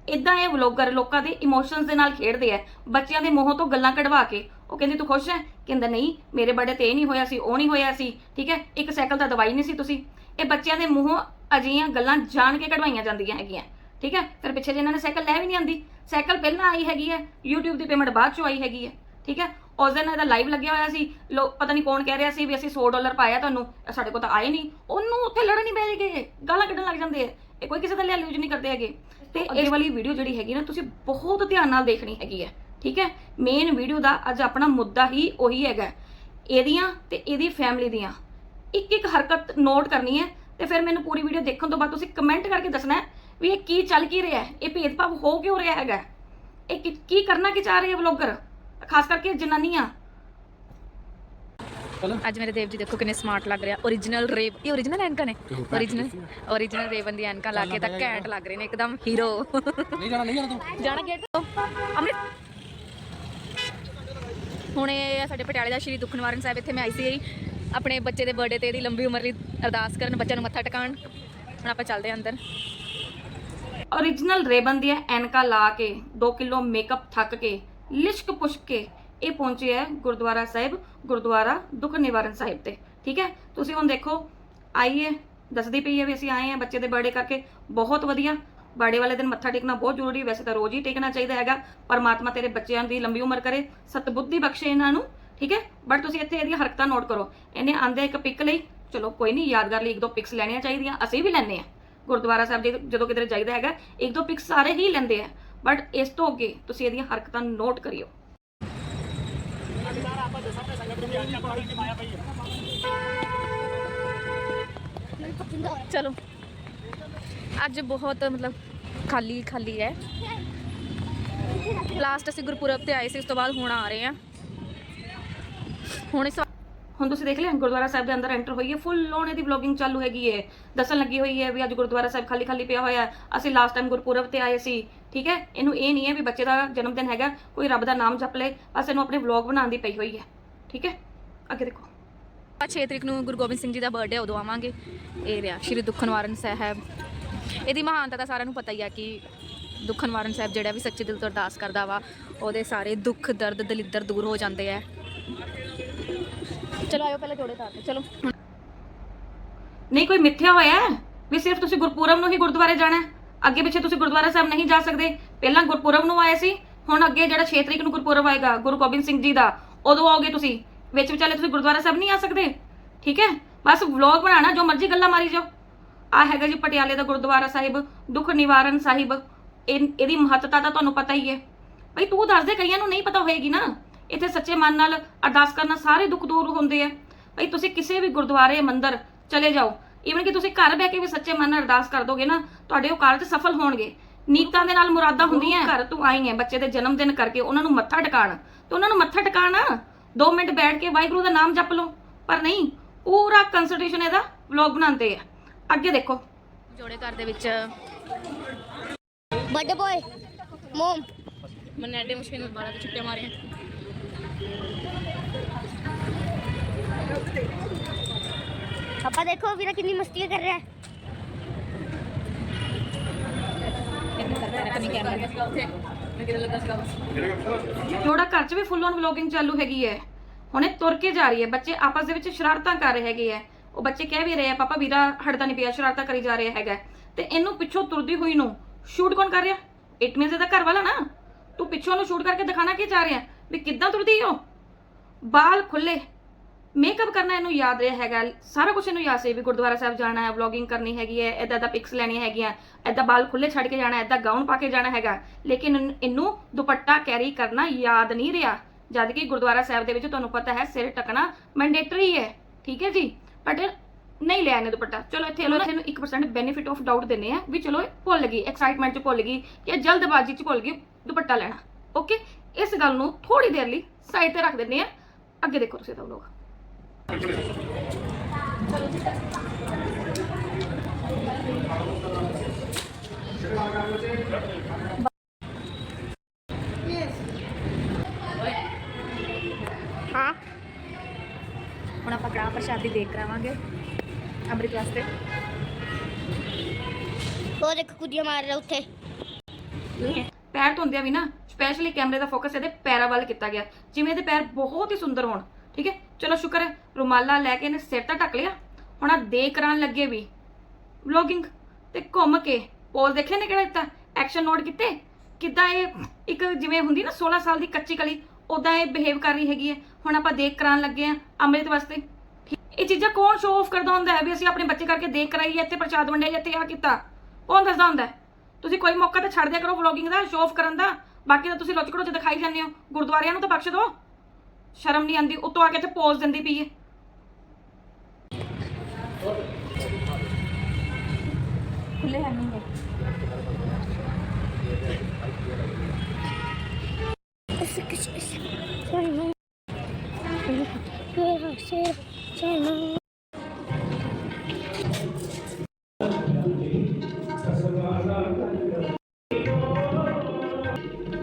ਇਦਾਂ ਇਹ ਵਲੌਗਰ ਲੋਕਾਂ ਦੇ ਇਮੋਸ਼ਨਸ ਦੇ ਨਾਲ ਖੇਡਦੇ ਆ। ਬੱਚਿਆਂ ਦੇ ਮੂੰਹੋਂ ਤੋਂ ਗੱਲਾਂ ਕਢਵਾ ਕੇ ਉਹ ਕਹਿੰਦੀ ਤੂੰ ਖੁਸ਼ ਹੈ? ਕਹਿੰਦਾ ਨਹੀਂ ਮੇਰੇ ਬਰਥਡੇ ਤੇ ਇਹ ਨਹੀਂ ਹੋਇਆ ਸੀ ਉਹ ਨਹੀਂ ਹੋਇਆ ਸੀ ਠੀਕ ਹੈ? ਇੱਕ ਸਾਈਕਲ ਤਾਂ ਦਵਾਈ ਨਹੀਂ ਸੀ ਤੁਸੀਂ। ਇਹ ਬੱਚਿਆਂ ਦੇ ਮੂੰਹੋਂ ਅਜਿਹੀਆਂ ਗੱਲਾਂ ਜਾਣ ਕੇ ਕਢਵਾਈਆਂ ਜਾਂਦੀਆਂ ਹੈਗੀਆਂ ਠੀਕ ਹੈ? ਫਿਰ ਪਿੱਛੇ ਜੇ ਇਹਨਾਂ ਨੇ ਸਾਈਕਲ ਲੈ ਵੀ ਨਹੀਂ ਆਂਦੀ। ਸਾਈਕਲ ਪਹਿਲਾਂ ਆਈ ਹੈਗੀ ਹੈ YouTube ਦੀ ਪੇਮੈਂਟ ਬਾਅਦ ਚੋਂ ਆਈ ਹੈਗੀ ਹੈ ਠੀਕ ਹੈ? ਉਸ ਦਿਨ ਇਹਦਾ ਲਾਈਵ ਲੱਗਿਆ ਹੋਇਆ ਸੀ। ਲੋ ਪਤਾ ਨਹੀਂ ਕੌਣ ਕਹਿ ਰਿਹਾ ਸੀ ਵੀ ਅਸੀਂ 100 ਡਾਲਰ ਪਾਇਆ ਤੁਹਾਨੂੰ ਸਾਡੇ ਕੋਲ ਤਾਂ ਆਏ ਨਹੀਂ। ਉਹਨੂੰ ਉੱਥੇ ਲੜਨ ਨਹੀਂ ਬੈਠੇਗੇ ਗਾਲਾਂ ਕੱਢਣ ਲੱਗ ਜਾਂਦੇ ਆ। ਇਹ ਕੋਈ ਕਿਸੇ ਦਾ ਲਿਆ ਯੂਜ਼ ਨਹੀਂ ਕਰਦੇ ਹੈਗੇ। ਤੇ ਇਹ ਵਾਲੀ ਵੀਡੀਓ ਜਿਹੜੀ ਹੈਗੀ ਨਾ ਤੁਸੀਂ ਬਹੁਤ ਧਿਆਨ ਨਾਲ ਦੇਖਣੀ ਹੈਗੀ ਹੈ। ਠੀਕ ਹੈ? ਮੇਨ ਵੀਡੀਓ ਦਾ ਅੱਜ ਆਪਣਾ ਮੁੱਦਾ ਹੀ ਉਹੀ ਹੈਗਾ। ਇਹਦੀਆਂ ਤੇ ਇਹਦੀ ਫੈਮਿਲੀ ਦੀਆਂ। ਇੱਕ ਇੱਕ ਹਰਕਤ ਨੋਟ ਕਰਨੀ ਹੈ ਤੇ ਫਿਰ ਮੈਨੂੰ ਪੂਰੀ ਵੀਡੀਓ ਦੇਖਣ ਤੋਂ ਬਾਅਦ ਤੁਸੀਂ ਕਮੈਂਟ ਕਰਕੇ ਦੱਸਣਾ ਹੈ ਵੀ ਇਹ ਕੀ ਚੱਲ ਕੀ ਰਿਹਾ ਹੈ। ਇਹ ਭੇਦਭਾਵ ਹੋ ਕਿਉਂ ਰਿਹਾ ਹੈਗਾ ਇਹ ਕੀ- ਕੀ ਕਰਨਾ ਕੀ ਚਾਹ ਰਹੇ ਹੈ ਵਲੌਗਰ ਖਾਸ ਕਰਕੇ ਜਨਾਨੀਆਂ। ਅੱਜ ਮੇਰੇ ਦੇਵ ਜੀ ਦੇਖੋ ਕਿੰਨੇ ਸਮਾਰਟ ਲੱਗ ਰਿਹਾ। Origignal ਰੇਵ ਇਹ origignal ਐਨਕਾਂ ਨੇ? origignal origignal ਰੇਵਨ ਦੀ ਐਨਕਾਂ ਲਾ ਕੇ ਤਾਂ ਘੈਂਟ ਲੱਗ ਰਹੇ ਨੇ ਇੱਕਦਮ। ਹੀਰੋ ਨਹੀਂ ਜਾਣਾ ਨਹੀਂ ਜਾਣਾ ਤੂੰ। ਜਾਣਾ ਗੇਟ ਤੋਂ। ਅੰਮ੍ਰਿਤ ਹੁਣ ਇਹ ਸਾਡੇ ਪਟਿਆਲੇ ਦਾ ਸ਼੍ਰੀ ਦੁੱਖ ਨਿਵਾਰਨ ਸਾਹਿਬ, ਇੱਥੇ ਮੈਂ ਆਈ ਸੀ ਆਪਣੇ ਬੱਚੇ ਦੇ ਬਰਥਡੇ ਤੇ ਇਹਦੀ ਲੰਬੀ ਉਮਰ ਲਈ ਅਰਦਾਸ ਕਰਨ, ਬੱਚਿਆਂ ਨੂੰ ਮੱਥਾ ਟਿਕਾਣ। ਹੁਣ ਆਪਾਂ ਚੱਲਦੇ ਹਾਂ ਅੰਦਰ। Origignal ਰੇਬਨ ਦੀਆਂ ਐਨਕਾ ਲਾ ਕੇ 2 ਕਿਲੋ ਮੇਕਅਪ ਥੱਕ ਕੇ, ਲਿਸ਼ਕ ਪੁਸ਼ਕ ਕੇ ਇਹ ਪਹੁੰਚੇ ਹੈ ਗੁਰਦੁਆਰਾ ਸਾਹਿਬ, ਗੁਰਦੁਆਰਾ ਦੁੱਖ ਨਿਵਾਰਨ ਸਾਹਿਬ ਤੇ। ਠੀਕ ਹੈ? ਤੁਸੀਂ ਹੁਣ ਦੇਖੋ, ਆਈਏ, ਦੱਸਦੀ ਪਈ ਹੈ ਵੀ ਅਸੀਂ ਆਏ ਹਾਂ ਬੱਚੇ ਦੇ ਬਰਥਡੇ ਕਰਕੇ। ਬਹੁਤ ਵਧੀਆ। ਬਾੜੇ ਵਾਲੇ ਦਿਨ ਮੱਥਾ ਟੇਕਣਾ ਬਹੁਤ ਜ਼ਰੂਰੀ ਵੈਸੇ ਤਾਂ ਰੋਜ਼ ਹੀ ਟੇਕਣਾ ਚਾਹੀਦਾ ਹੈਗਾ। ਪਰਮਾਤਮਾ ਤੇਰੇ ਬੱਚਿਆਂ ਦੀ ਲੰਬੀ ਉਮਰ ਕਰੇ। ਸਤਬੁੱਧੀ ਬਖਸ਼ੇ ਇਹਨਾਂ ਨੂੰ, ਠੀਕ ਹੈ? ਬਟ ਤੁਸੀਂ ਇੱਥੇ ਇਹਦੀਆਂ ਹਰਕਤਾਂ ਨੋਟ ਕਰੋ। ਇਹਨੇ ਆਂਦੇ ਇੱਕ ਪਿਕ ਲਈ। ਚਲੋ, ਕੋਈ ਨਹੀਂ, ਯਾਦਗਾਰ ਲਈ ਇੱਕ ਦੋ ਪਿਕਸ ਲੈਣੀਆਂ ਚਾਹੀਦੀਆਂ। ਅਸੀਂ ਵੀ ਲੈਂਦੇ ਆ ਗੁਰਦੁਆਰਾ ਸਾਹਿਬ ਜੇ- ਜਦੋਂ ਕਿਤੇ ਜਾਈਦਾ ਹੈਗਾ, ਇੱਕ ਦੋ ਪਿਕਸ ਸਾਰੇ ਹੀ ਲੈਂਦੇ ਆ। ਬਟ ਇਸ ਤੋਂ ਅੱਗੇ ਤੁਸੀਂ ਇਹਦੀਆਂ ਹਰਕਤਾਂ ਨੋਟ ਕਰਿਓ। ਚਲੋ। ਅੱਜ ਬਹੁਤ ਮਤਲਬ ਖਾਲੀ ਖਾਲੀ ਹੈ। ਲਾਸਟ ਅਸੀਂ ਗੁਰਪੁਰਬ ਤੇ ਆਏ ਸੀ, ਉਸ ਤੋਂ ਬਾਅਦ ਹੁਣ ਆ ਰਹੇ ਹਾਂ। ਹੁਣ ਇਸ ਹੁਣ ਤੁਸੀਂ ਦੇਖ ਲਿਆ, ਗੁਰਦੁਆਰਾ ਸਾਹਿਬ ਦੇ ਅੰਦਰ ਐਂਟਰ ਹੋਈਏ ਫੁੱਲ ਔਨ ਇਹਦੀ ਵਲੌਗਿੰਗ ਚਾਲੂ ਹੈਗੀ ਹੈ। ਦੱਸਣ ਲੱਗੀ ਹੋਈ ਹੈ ਵੀ ਅੱਜ ਗੁਰਦੁਆਰਾ ਸਾਹਿਬ ਖਾਲੀ ਖਾਲੀ ਪਿਆ ਹੋਇਆ ਅਸੀਂ ਲਾਸਟ ਟਾਈਮ ਗੁਰਪੁਰਬ ਤੇ ਆਏ ਸੀ, ਠੀਕ ਹੈ? ਇਹਨੂੰ ਇਹ ਨਹੀਂ ਹੈ ਵੀ ਬੱਚੇ ਦਾ ਜਨਮ ਦਿਨ ਹੈਗਾ, ਕੋਈ ਰੱਬ ਦਾ ਨਾਮ ਜਪ ਲੇ, ਬਸ ਇਹਨੂੰ ਆਪਣੇ ਵਲੌਗ ਬਣਾਉਣ ਦੀ ਪਈ ਹੋਈ ਹੈ, ਠੀਕ ਹੈ? ਅੱਗੇ ਦੇਖੋ। 6 ਤਰੀਕ ਨੂੰ ਗੁਰੂ ਗੋਬਿੰਦ ਸਿੰਘ ਜੀ ਦਾ ਬਰਥਡੇ ਉਦੋਂ ਆਵਾਂਗੇ। ਇਹ ਰਿਹਾ, ਸ਼੍ਰੀ ਦੁੱਖ ਨਿਵਾਰਨ ਸਾਹਿਬ। ਇਹਦੀ ਮਹਾਨਤਾ ਤਾਂ ਸਾਰਿਆਂ ਨੂੰ ਪਤਾ ਹੀ ਆ ਕਿ ਦੁੱਖ ਨਿਵਾਰਨ ਸਾਹਿਬ ਜਿਹੜਾ ਵੀ ਸੱਚੇ ਦਿਲ ਤੋਂ ਅਰਦਾਸ ਕਰਦਾ ਵਾ, ਉਹਦੇ ਸਾਰੇ ਦੁੱਖ, ਦਰਦ, ਦਲਿੱਦਰ ਦੂਰ ਹੋ ਜਾਂਦੇ ਆ। ਚਲੋ ਆਇਓ ਪਹਿਲੇ ਜੋੜੇ ਤਾਰਦੇ ਚਲੋ। ਨਹੀਂ, ਕੋਈ ਮਿੱਥਿਆ ਹੋਇਆ? ਹੈ ਵੀ ਸਿਰਫ ਤੁਸੀਂ ਗੁਰਪੁਰਬ ਨੂੰ ਹੀ ਗੁਰਦੁਆਰੇ ਜਾਣਾ ਹੈ? ਅੱਗੇ ਪਿੱਛੇ ਤੁਸੀਂ ਗੁਰਦੁਆਰਾ ਸਾਹਿਬ ਨਹੀਂ ਜਾ ਸਕਦੇ। ਪਹਿਲਾਂ ਗੁਰਪੁਰਬ ਨੂੰ ਆਏ ਸੀ, ਹੁਣ ਅੱਗੇ ਜਿਹੜਾ 6 ਤਰੀਕ ਨੂੰ ਗੁਰਪੁਰਬ ਆਏਗਾ, ਗੁਰੂ ਗੋਬਿੰਦ ਸਿੰਘ ਜੀ ਦਾ, ਉਦੋਂ ਆਓਗੇ ਤੁਸੀਂ। ਵਿੱਚ ਵਿਚਾਲੇ ਤੁਸੀਂ ਗੁਰਦੁਆਰਾ ਸਾਹਿਬ ਨਹੀਂ ਆ ਸਕਦੇ? ਠੀਕ ਹੈ? ਬਸ ਵਲੌਗ ਬਣਾਉਣਾ, ਜੋ ਮਰਜ਼ੀ ਗੱਲਾਂ ਮਾਰੀ ਜਾਓ। ਆ ਹੈਗਾ ਜੀ ਪਟਿਆਲੇ ਦਾ ਗੁਰਦੁਆਰਾ ਸਾਹਿਬ ਦੁੱਖ ਨਿਵਾਰਨ ਸਾਹਿਬ। ਇਹ- ਇਹਦੀ ਮਹੱਤਤਾ ਤਾਂ ਤੁਹਾਨੂੰ ਪਤਾ ਹੀ ਹੈ। ਭਈ ਤੂੰ ਦੱਸ ਦੇ ਕਈਆਂ ਨੂੰ ਨਹੀਂ ਪਤਾ ਹੋਏਗੀ ਨਾ। ਇੱਥੇ ਸੱਚੇ ਮਨ ਨਾਲ ਅਰਦਾਸ ਕਰਨਾ ਸਾਰੇ ਦੁੱਖ ਦੂਰ ਹੁੰਦੇ ਆ। ਭਈ ਤੁਸੀਂ ਕਿਸੇ ਵੀ ਗੁਰਦੁਆਰੇ ਮੰਦਿਰ ਚਲੇ ਜਾਓ। ਈਵਨ ਕਿ ਤੁਸੀਂ ਘਰ ਬਹਿ ਕੇ ਵੀ ਸੱਚੇ ਮਨ ਨਾਲ ਅਰਦਾਸ ਕਰ ਦੋਗੇ ਨਾ ਤੁਹਾਡੇ ਉਹ ਕਾਰਜ ਸਫਲ ਹੋਣਗੇ। ਨੀਤਾਂ ਦੇ ਨਾਲ ਮੁਰਾਦਾਂ ਹੁੰਦੀਆਂ। ਘਰ ਤੂੰ ਆਈ ਹੈ ਬੱਚੇ ਦੇ ਜਨਮ ਦਿਨ ਕਰਕੇ ਉਹਨਾਂ ਨੂੰ ਮੱਥਾ ਟਿਕਾਣ। ਤੇ ਉਹਨਾਂ ਨੂੰ ਮੱਥਾ ਟਿਕਾਣਾ। 2 ਮਿੰਟ ਬੈਠ ਕੇ ਵਾਹਿਗੁਰੂ ਦਾ ਨਾਮ ਜਪ ਲਓ। ਪਰ ਨਹੀਂ ਪੂਰਾ ਕੰਸਲਟੇਸ਼ਨ ਇਹਦਾ ਵਲੌਗ ਬਣਾਉਂਦੇ ਆ। ਅੱਗੇ ਦੇਖੋ। ਜੋੜੇ ਘਰ ਦੇ ਵਿੱਚ। ਬਰਥਡੇ ਬॉय ਮਮ ਮੈਨੇ ਐਡੇ ਨਾਲ ਬਾਰਾਂ ਤੇ ਛੁੱਟੀਆਂ ਮਾਰੀਆਂ। ਦੇਖੋ ਵੀਰਾ ਕਿੰਨੀ ਮਸਤੀ ਕਰ ਰਿਹਾ। ਥੋੜਾ ਘਰ ਵੀ ਫੁੱਲ ਔਨ ਵਲੋਗਿੰਗ ਚਾਲੂ ਹੈਗੀ ਹੈ। ਹੁਣੇ ਤੁਰ ਕੇ ਜਾ ਰਹੀ ਹੈ। ਬੱਚੇ ਆਪਸ ਦੇ ਵਿੱਚ ਸ਼ਰਾਰਤਾਂ ਕਰ ਰਹੇ ਹੈਗੇ ਹੈ। ਉਹ ਬੱਚੇ ਕਹਿ ਵੀ ਰਹੇ ਆ, ਪਾਪਾ ਵੀਰਾ ਹਟਦਾ ਨਹੀਂ ਪਿਆ ਸ਼ਰਾਰਤਾਂ ਕਰੀ ਜਾ ਰਿਹਾ ਹੈਗਾ ਤੇ ਇਹਨੂੰ ਪਿੱਛੋਂ ਤੁਰਦੀ ਹੋਈ ਨੂੰ ਸ਼ੂਟ ਕੌਣ ਕਰ ਰਿਹਾ? ਇਟ ਮੀਨਸ ਇਹਦਾ ਘਰ ਵਾਲਾ ਨਾ। ਤੂੰ ਪਿੱਛੋਂ ਨੂੰ ਸ਼ੂਟ ਕਰਕੇ ਦਿਖਾਣਾ ਕੀ ਚਾਹ ਰਿਹਾ? ਵੀ ਕਿੱਦਾਂ ਤੁਰਦੀ ਓ ਬਾਲ ਖੁੱਲੇ ਮੇਕਅਪ ਕਰਨਾ ਇਹਨੂੰ ਯਾਦ ਰਿਹਾ ਹੈਗਾ। ਸਾਰਾ ਕੁਝ ਇਹਨੂੰ ਯਾਦ ਸੀ ਵੀ ਗੁਰਦੁਆਰਾ ਸਾਹਿਬ ਜਾਣਾ ਹੈ ਵਲੌਗਿੰਗ ਕਰਨੀ ਹੈਗੀ ਹੈ ਇਦਾਂ ਦਾ ਪਿਕਸ ਲੈਣੀ ਹੈਗੀਆਂ ਇਦਾਂ ਬਾਲ ਖੁੱਲੇ ਛੱਡ ਕੇ ਜਾਣਾ ਇਦਾਂ ਗਾਊਨ ਪਾ ਕੇ ਜਾਣਾ ਹੈਗਾ। ਲੇਕਿਨ ਇਹਨੂੰ- ਇਹਨੂੰ ਦੁਪੱਟਾ ਕੈਰੀ ਕਰਨਾ ਯਾਦ ਨਹੀਂ ਰਿਹਾ। ਜਦ ਕਿ ਗੁਰਦੁਆਰਾ ਸਾਹਿਬ ਦੇ ਵਿੱਚ ਤੁਹਾਨੂੰ ਪਤਾ ਹੈ, ਸਿਰ ਟਕਣਾ ਮੈਂਡੇਟਰੀ ਹੈ। ਠੀਕ ਹੈ ਜੀ? ਬਟ ਨਹੀਂ ਲਿਆ ਇਹਨੇ ਦੁਪੱਟਾ। ਚਲੋ ਇੱਥੇ ਲੋ ਇੱਥੇ ਨੂੰ 1% ਬੈਨੀਫਿਟ ਆਫ ਡਾਊਟ ਦਿੰਨੇ ਆ ਵੀ ਚਲੋ ਭੁੱਲ ਗਈ ਐਕਸਾਈਟਮੈਂਟ 'ਚ ਭੁੱਲ ਗਈ ਜਾਂ ਜਲਦਬਾਜ਼ੀ 'ਚ ਭੁੱਲ ਗਈ, ਦੁਪੱਟਾ ਲੈਣਾ। ਓਕੇ ਇਸ ਗੱਲ ਨੂੰ ਥੋੜੀ ਦੇਰ ਲਈ ਸਾਈਡ ਤੇ ਰੱਖ ਦਿੰਨੇ ਆ ਅੱਗੇ ਦੇਖੋ ਤੁਸੀਂ ਤਾਂ ਲੋਕ ਹਾਂ ਦੀ ਦੇਖ ਕਰਾਵਾਂਗੇ ਅੰਮ੍ਰਿਤ ਵਾਸਤੇ। ਉਹ ਦੇਖ ਕੁੜੀਆਂ ਮਾਰ ਰਿਹਾ ਉੱਥੇ। ਪੈਰ ਧੋਂਦਿਆਂ ਵੀ ਨਾ ਸਪੈਸ਼ਲੀ ਕੈਮਰੇ ਦਾ ਫੋਕਸ ਇਹਦੇ ਪੈਰਾਂ ਵੱਲ ਕੀਤਾ ਗਿਆ। ਜਿਵੇਂ ਇਹਦੇ ਪੈਰ ਬਹੁਤ ਹੀ ਸੁੰਦਰ ਹੋਣ। ਠੀਕ ਹੈ? ਚਲੋ ਸ਼ੁਕਰ ਹੈ ਰੁਮਾਲਾ ਲੈ ਕੇ ਇਹਨੇ ਸਿਰ ਤਾਂ ਢੱਕ ਲਿਆ। ਹੁਣ ਆ ਦੇ ਕਰਾਉਣ ਲੱਗੇ ਵੀ। ਵਲੋਗਿੰਗ ਤੇ ਘੁੰਮ ਕੇ। ਪੋਲ ਦੇਖਿਆ ਨੇ ਕਿਹੜਾ ਦਿੱਤਾ? ਐਕਸ਼ਨ ਨੋਟ ਕੀਤੇ? ਕਿੱਦਾਂ ਇਹ ਇੱਕ ਜਿਵੇਂ ਹੁੰਦੀ ਨਾ 16 ਸਾਲ ਦੀ ਕੱਚੀ ਕਲੀ ਉਦਾਂ ਇਹ ਬਿਹੇਵ ਕਰ ਰਹੀ ਹੈਗੀ ਹੈ। ਹੁਣ ਆਪਾਂ ਦੇਖ ਕਰਾਉਣ ਲੱਗੇ ਆ ਅੰਮ੍ਰਿਤ ਵਾਸਤੇ। ਇਹ ਚੀਜ਼ਾਂ ਕੌਣ ਸ਼ੋਅ ਆਫ ਕਰਦਾ ਹੁੰਦਾ ਹੈ ਵੀ ਅਸੀਂ ਆਪਣੇ ਬੱਚੇ ਕਰਕੇ ਦੇਖ ਕਰਾਈ ਇੱਥੇ ਪ੍ਰਚਾਰ ਵੰਡਿਆ ਜਾਂ ਇੱਥੇ ਆ ਕੀਤਾ ਕੌਣ ਦੱਸਦਾ ਹੁੰਦਾ? ਤੁਸੀਂ ਕੋਈ ਮੌਕਾ ਤਾਂ ਛੱਡ ਦਿਆ ਕਰੋ ਵਲੋਗਿੰਗ ਦਾ ਸ਼ੋਅ ਆਫ ਕਰਨ ਦਾ ਬਾਕੀ ਤਾਂ ਤੁਸੀਂ ਲੁੱਚ ਘੜੋ ਚ ਦਿਖਾਈ ਜਾਂਦੇ ਹੋ ਗੁਰਦੁਆਰਿਆਂ ਨੂੰ ਤਾਂ ਬਖਸ਼ ਦਿਓ ਸ਼ਰਮ ਨਹੀਂ ਆਂਦੀ ਉੱਤੋਂ ਆ ਕੇ ਇੱਥੇ ਪੋਜ਼ ਦਿੰਦੀ ਪਈ ਹੈ ਖੁੱਲੇ ਹੈ ਨਹੀਂ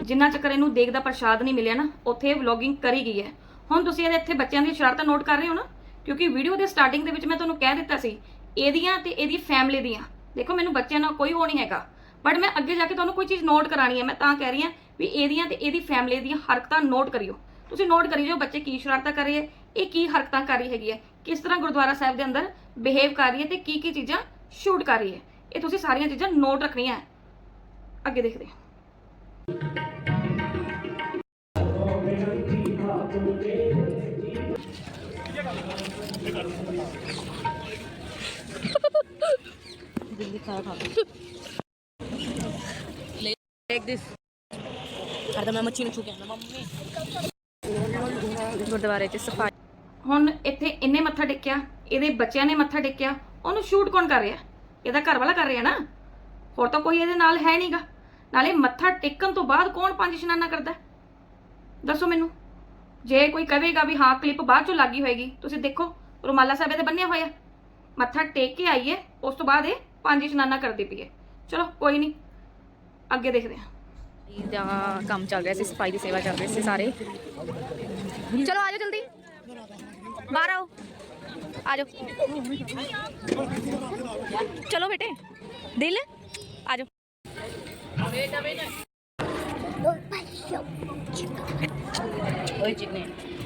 ਜਿੰਨਾ ਚੱਕਰ ਇਹਨੂੰ ਦੇਖਦਾ ਪ੍ਰਸ਼ਾਦ ਨਹੀਂ ਮਿਲਿਆ ਨਾ, ਉੱਥੇ ਵਲੋਗਿੰਗ ਕਰੀ ਗਈ ਹੈ। ਹੁਣ ਤੁਸੀਂ ਇਹਦੇ ਇੱਥੇ ਬੱਚਿਆਂ ਦੀ ਸ਼ਰਾਰਤਾਂ ਨੋਟ ਕਰ ਰਹੇ ਹੋ ਨਾ? ਕਿਉਂਕਿ ਵੀਡੀਓ ਦੇ ਸਟਾਰਟਿੰਗ ਦੇ ਵਿੱਚ ਮੈਂ ਤੁਹਾਨੂੰ ਕਹਿ ਦਿੱਤਾ ਸੀ, ਇਹਦੀਆਂ ਤੇ ਇਹਦੀ ਫੈਮਿਲੀ ਦੀਆਂ। ਦੇਖੋ, ਮੈਨੂੰ ਬੱਚਿਆਂ ਨਾਲ ਕੋਈ ਉਹ ਨਹੀਂ ਹੈਗਾ। ਬਟ ਮੈਂ ਅੱਗੇ ਜਾ ਕੇ ਤੁਹਾਨੂੰ ਕੋਈ ਚੀਜ਼ ਨੋਟ ਕਰਾਣੀ ਹੈ, ਮੈਂ ਤਾਂ ਕਹਿ ਰਹੀ ਹਾਂ ਵੀ ਇਹਦੀਆਂ ਤੇ ਇਹਦੀ ਫੈਮਿਲੀ ਦੀਆਂ ਹਰਕਤਾਂ ਨੋਟ ਕਰਿਓ। ਤੁਸੀਂ ਨੋਟ ਕਰੀ ਜਾਓ ਬੱਚੇ ਕੀ ਸ਼ਰਾਰਤਾਂ ਕਰ ਰਹੇ ਹੈ, ਇਹ ਕੀ ਹਰਕਤਾਂ ਕਰ ਰਹੀ ਹੈਗੀ ਹੈ। ਕਿਸ ਤਰ੍ਹਾਂ ਗੁਰਦੁਆਰਾ ਸਾਹਿਬ ਦੇ ਅੰਦਰ ਬਿਹੇਵ ਕਰ ਰਹੀ ਹੈ ਤੇ ਕੀ ਕੀ ਚੀਜ਼ਾਂ ਸ਼ੂਟ ਕਰ ਰਹੀ ਹੈ ਇਹ ਤੁਸੀਂ ਸਾਰੀਆਂ ਚੀਜ਼ਾਂ ਨੋਟ ਰੱਖਣੀਆਂ ਹੈ ਅੱਗੇ ਦੇਖਦੇ ਹਾਂ ਕਰਦਾ ਮੈਂ ਮੱਛੀ ਨੂੰ ਛੂ ਕੇ ਆਉਂਦਾ ਮੰਮੀ ਗੁਰਦੁਆਰੇ 'ਚ ਸਫ਼ਾਈ ਹੁਣ ਇੱਥੇ ਇਹਨੇ ਮੱਥਾ ਟੇਕਿਆ, ਇਹਦੇ ਬੱਚਿਆਂ ਨੇ ਮੱਥਾ ਟੇਕਿਆ, ਉਹਨੂੰ ਸ਼ੂਟ ਕੌਣ ਕਰ ਰਿਹਾ? ਇਹਦਾ ਘਰ ਵਾਲਾ ਕਰ ਰਿਹਾ ਨਾ। ਹੋਰ ਤਾਂ ਕੋਈ ਇਹਦੇ ਨਾਲ ਹੈ ਨਹੀਂਗਾ ਨਾਲੇ ਮੱਥਾ ਟੇਕਣ ਤੋਂ ਬਾਅਦ ਕੌਣ ਪੰਜ ਇਸ਼ਨਾਨਾ ਕਰਦਾ? ਦੱਸੋ ਮੈਨੂੰ। ਜੇ ਕੋਈ ਕਹੇਗਾ ਵੀ ਹਾਂ ਕਲਿੱਪ ਬਾਅਦ ਚੋਂ ਲੱਗੀ ਹੋਏਗੀ, ਤੁਸੀਂ ਦੇਖੋ, ਰੁਮਾਲਾ ਸਾਹਿਬ ਇਹਦੇ ਬੰਨਿਆ ਹੋਇਆ। ਮੱਥਾ ਟੇਕ ਕੇ ਆਈਏ, ਉਸ ਤੋਂ ਬਾਅਦ ਇਹ ਪੰਜ ਇਸ਼ਨਾਨਾ ਕਰਦੀ ਪਈ ਹੈ। ਚਲੋ, ਕੋਈ ਨਹੀਂ ਅੱਗੇ ਦੇਖਦੇ ਹਾਂ। ਦਾ ਕੰਮ ਚੱਲ ਰਿਹਾ ਸੀ, ਸਫ਼ਾਈ ਦੀ ਸੇਵਾ ਚੱਲ ਰਹੀ ਸੀ ਸਾਰੇ। ਚਲੋ ਆਜੋ ਜਲਦੀ। ਬਾਹਰ ਆਓ ਆਜੋ ਚਲੋ ਬੇਟੇ ਦਿਲ ਆਜੋ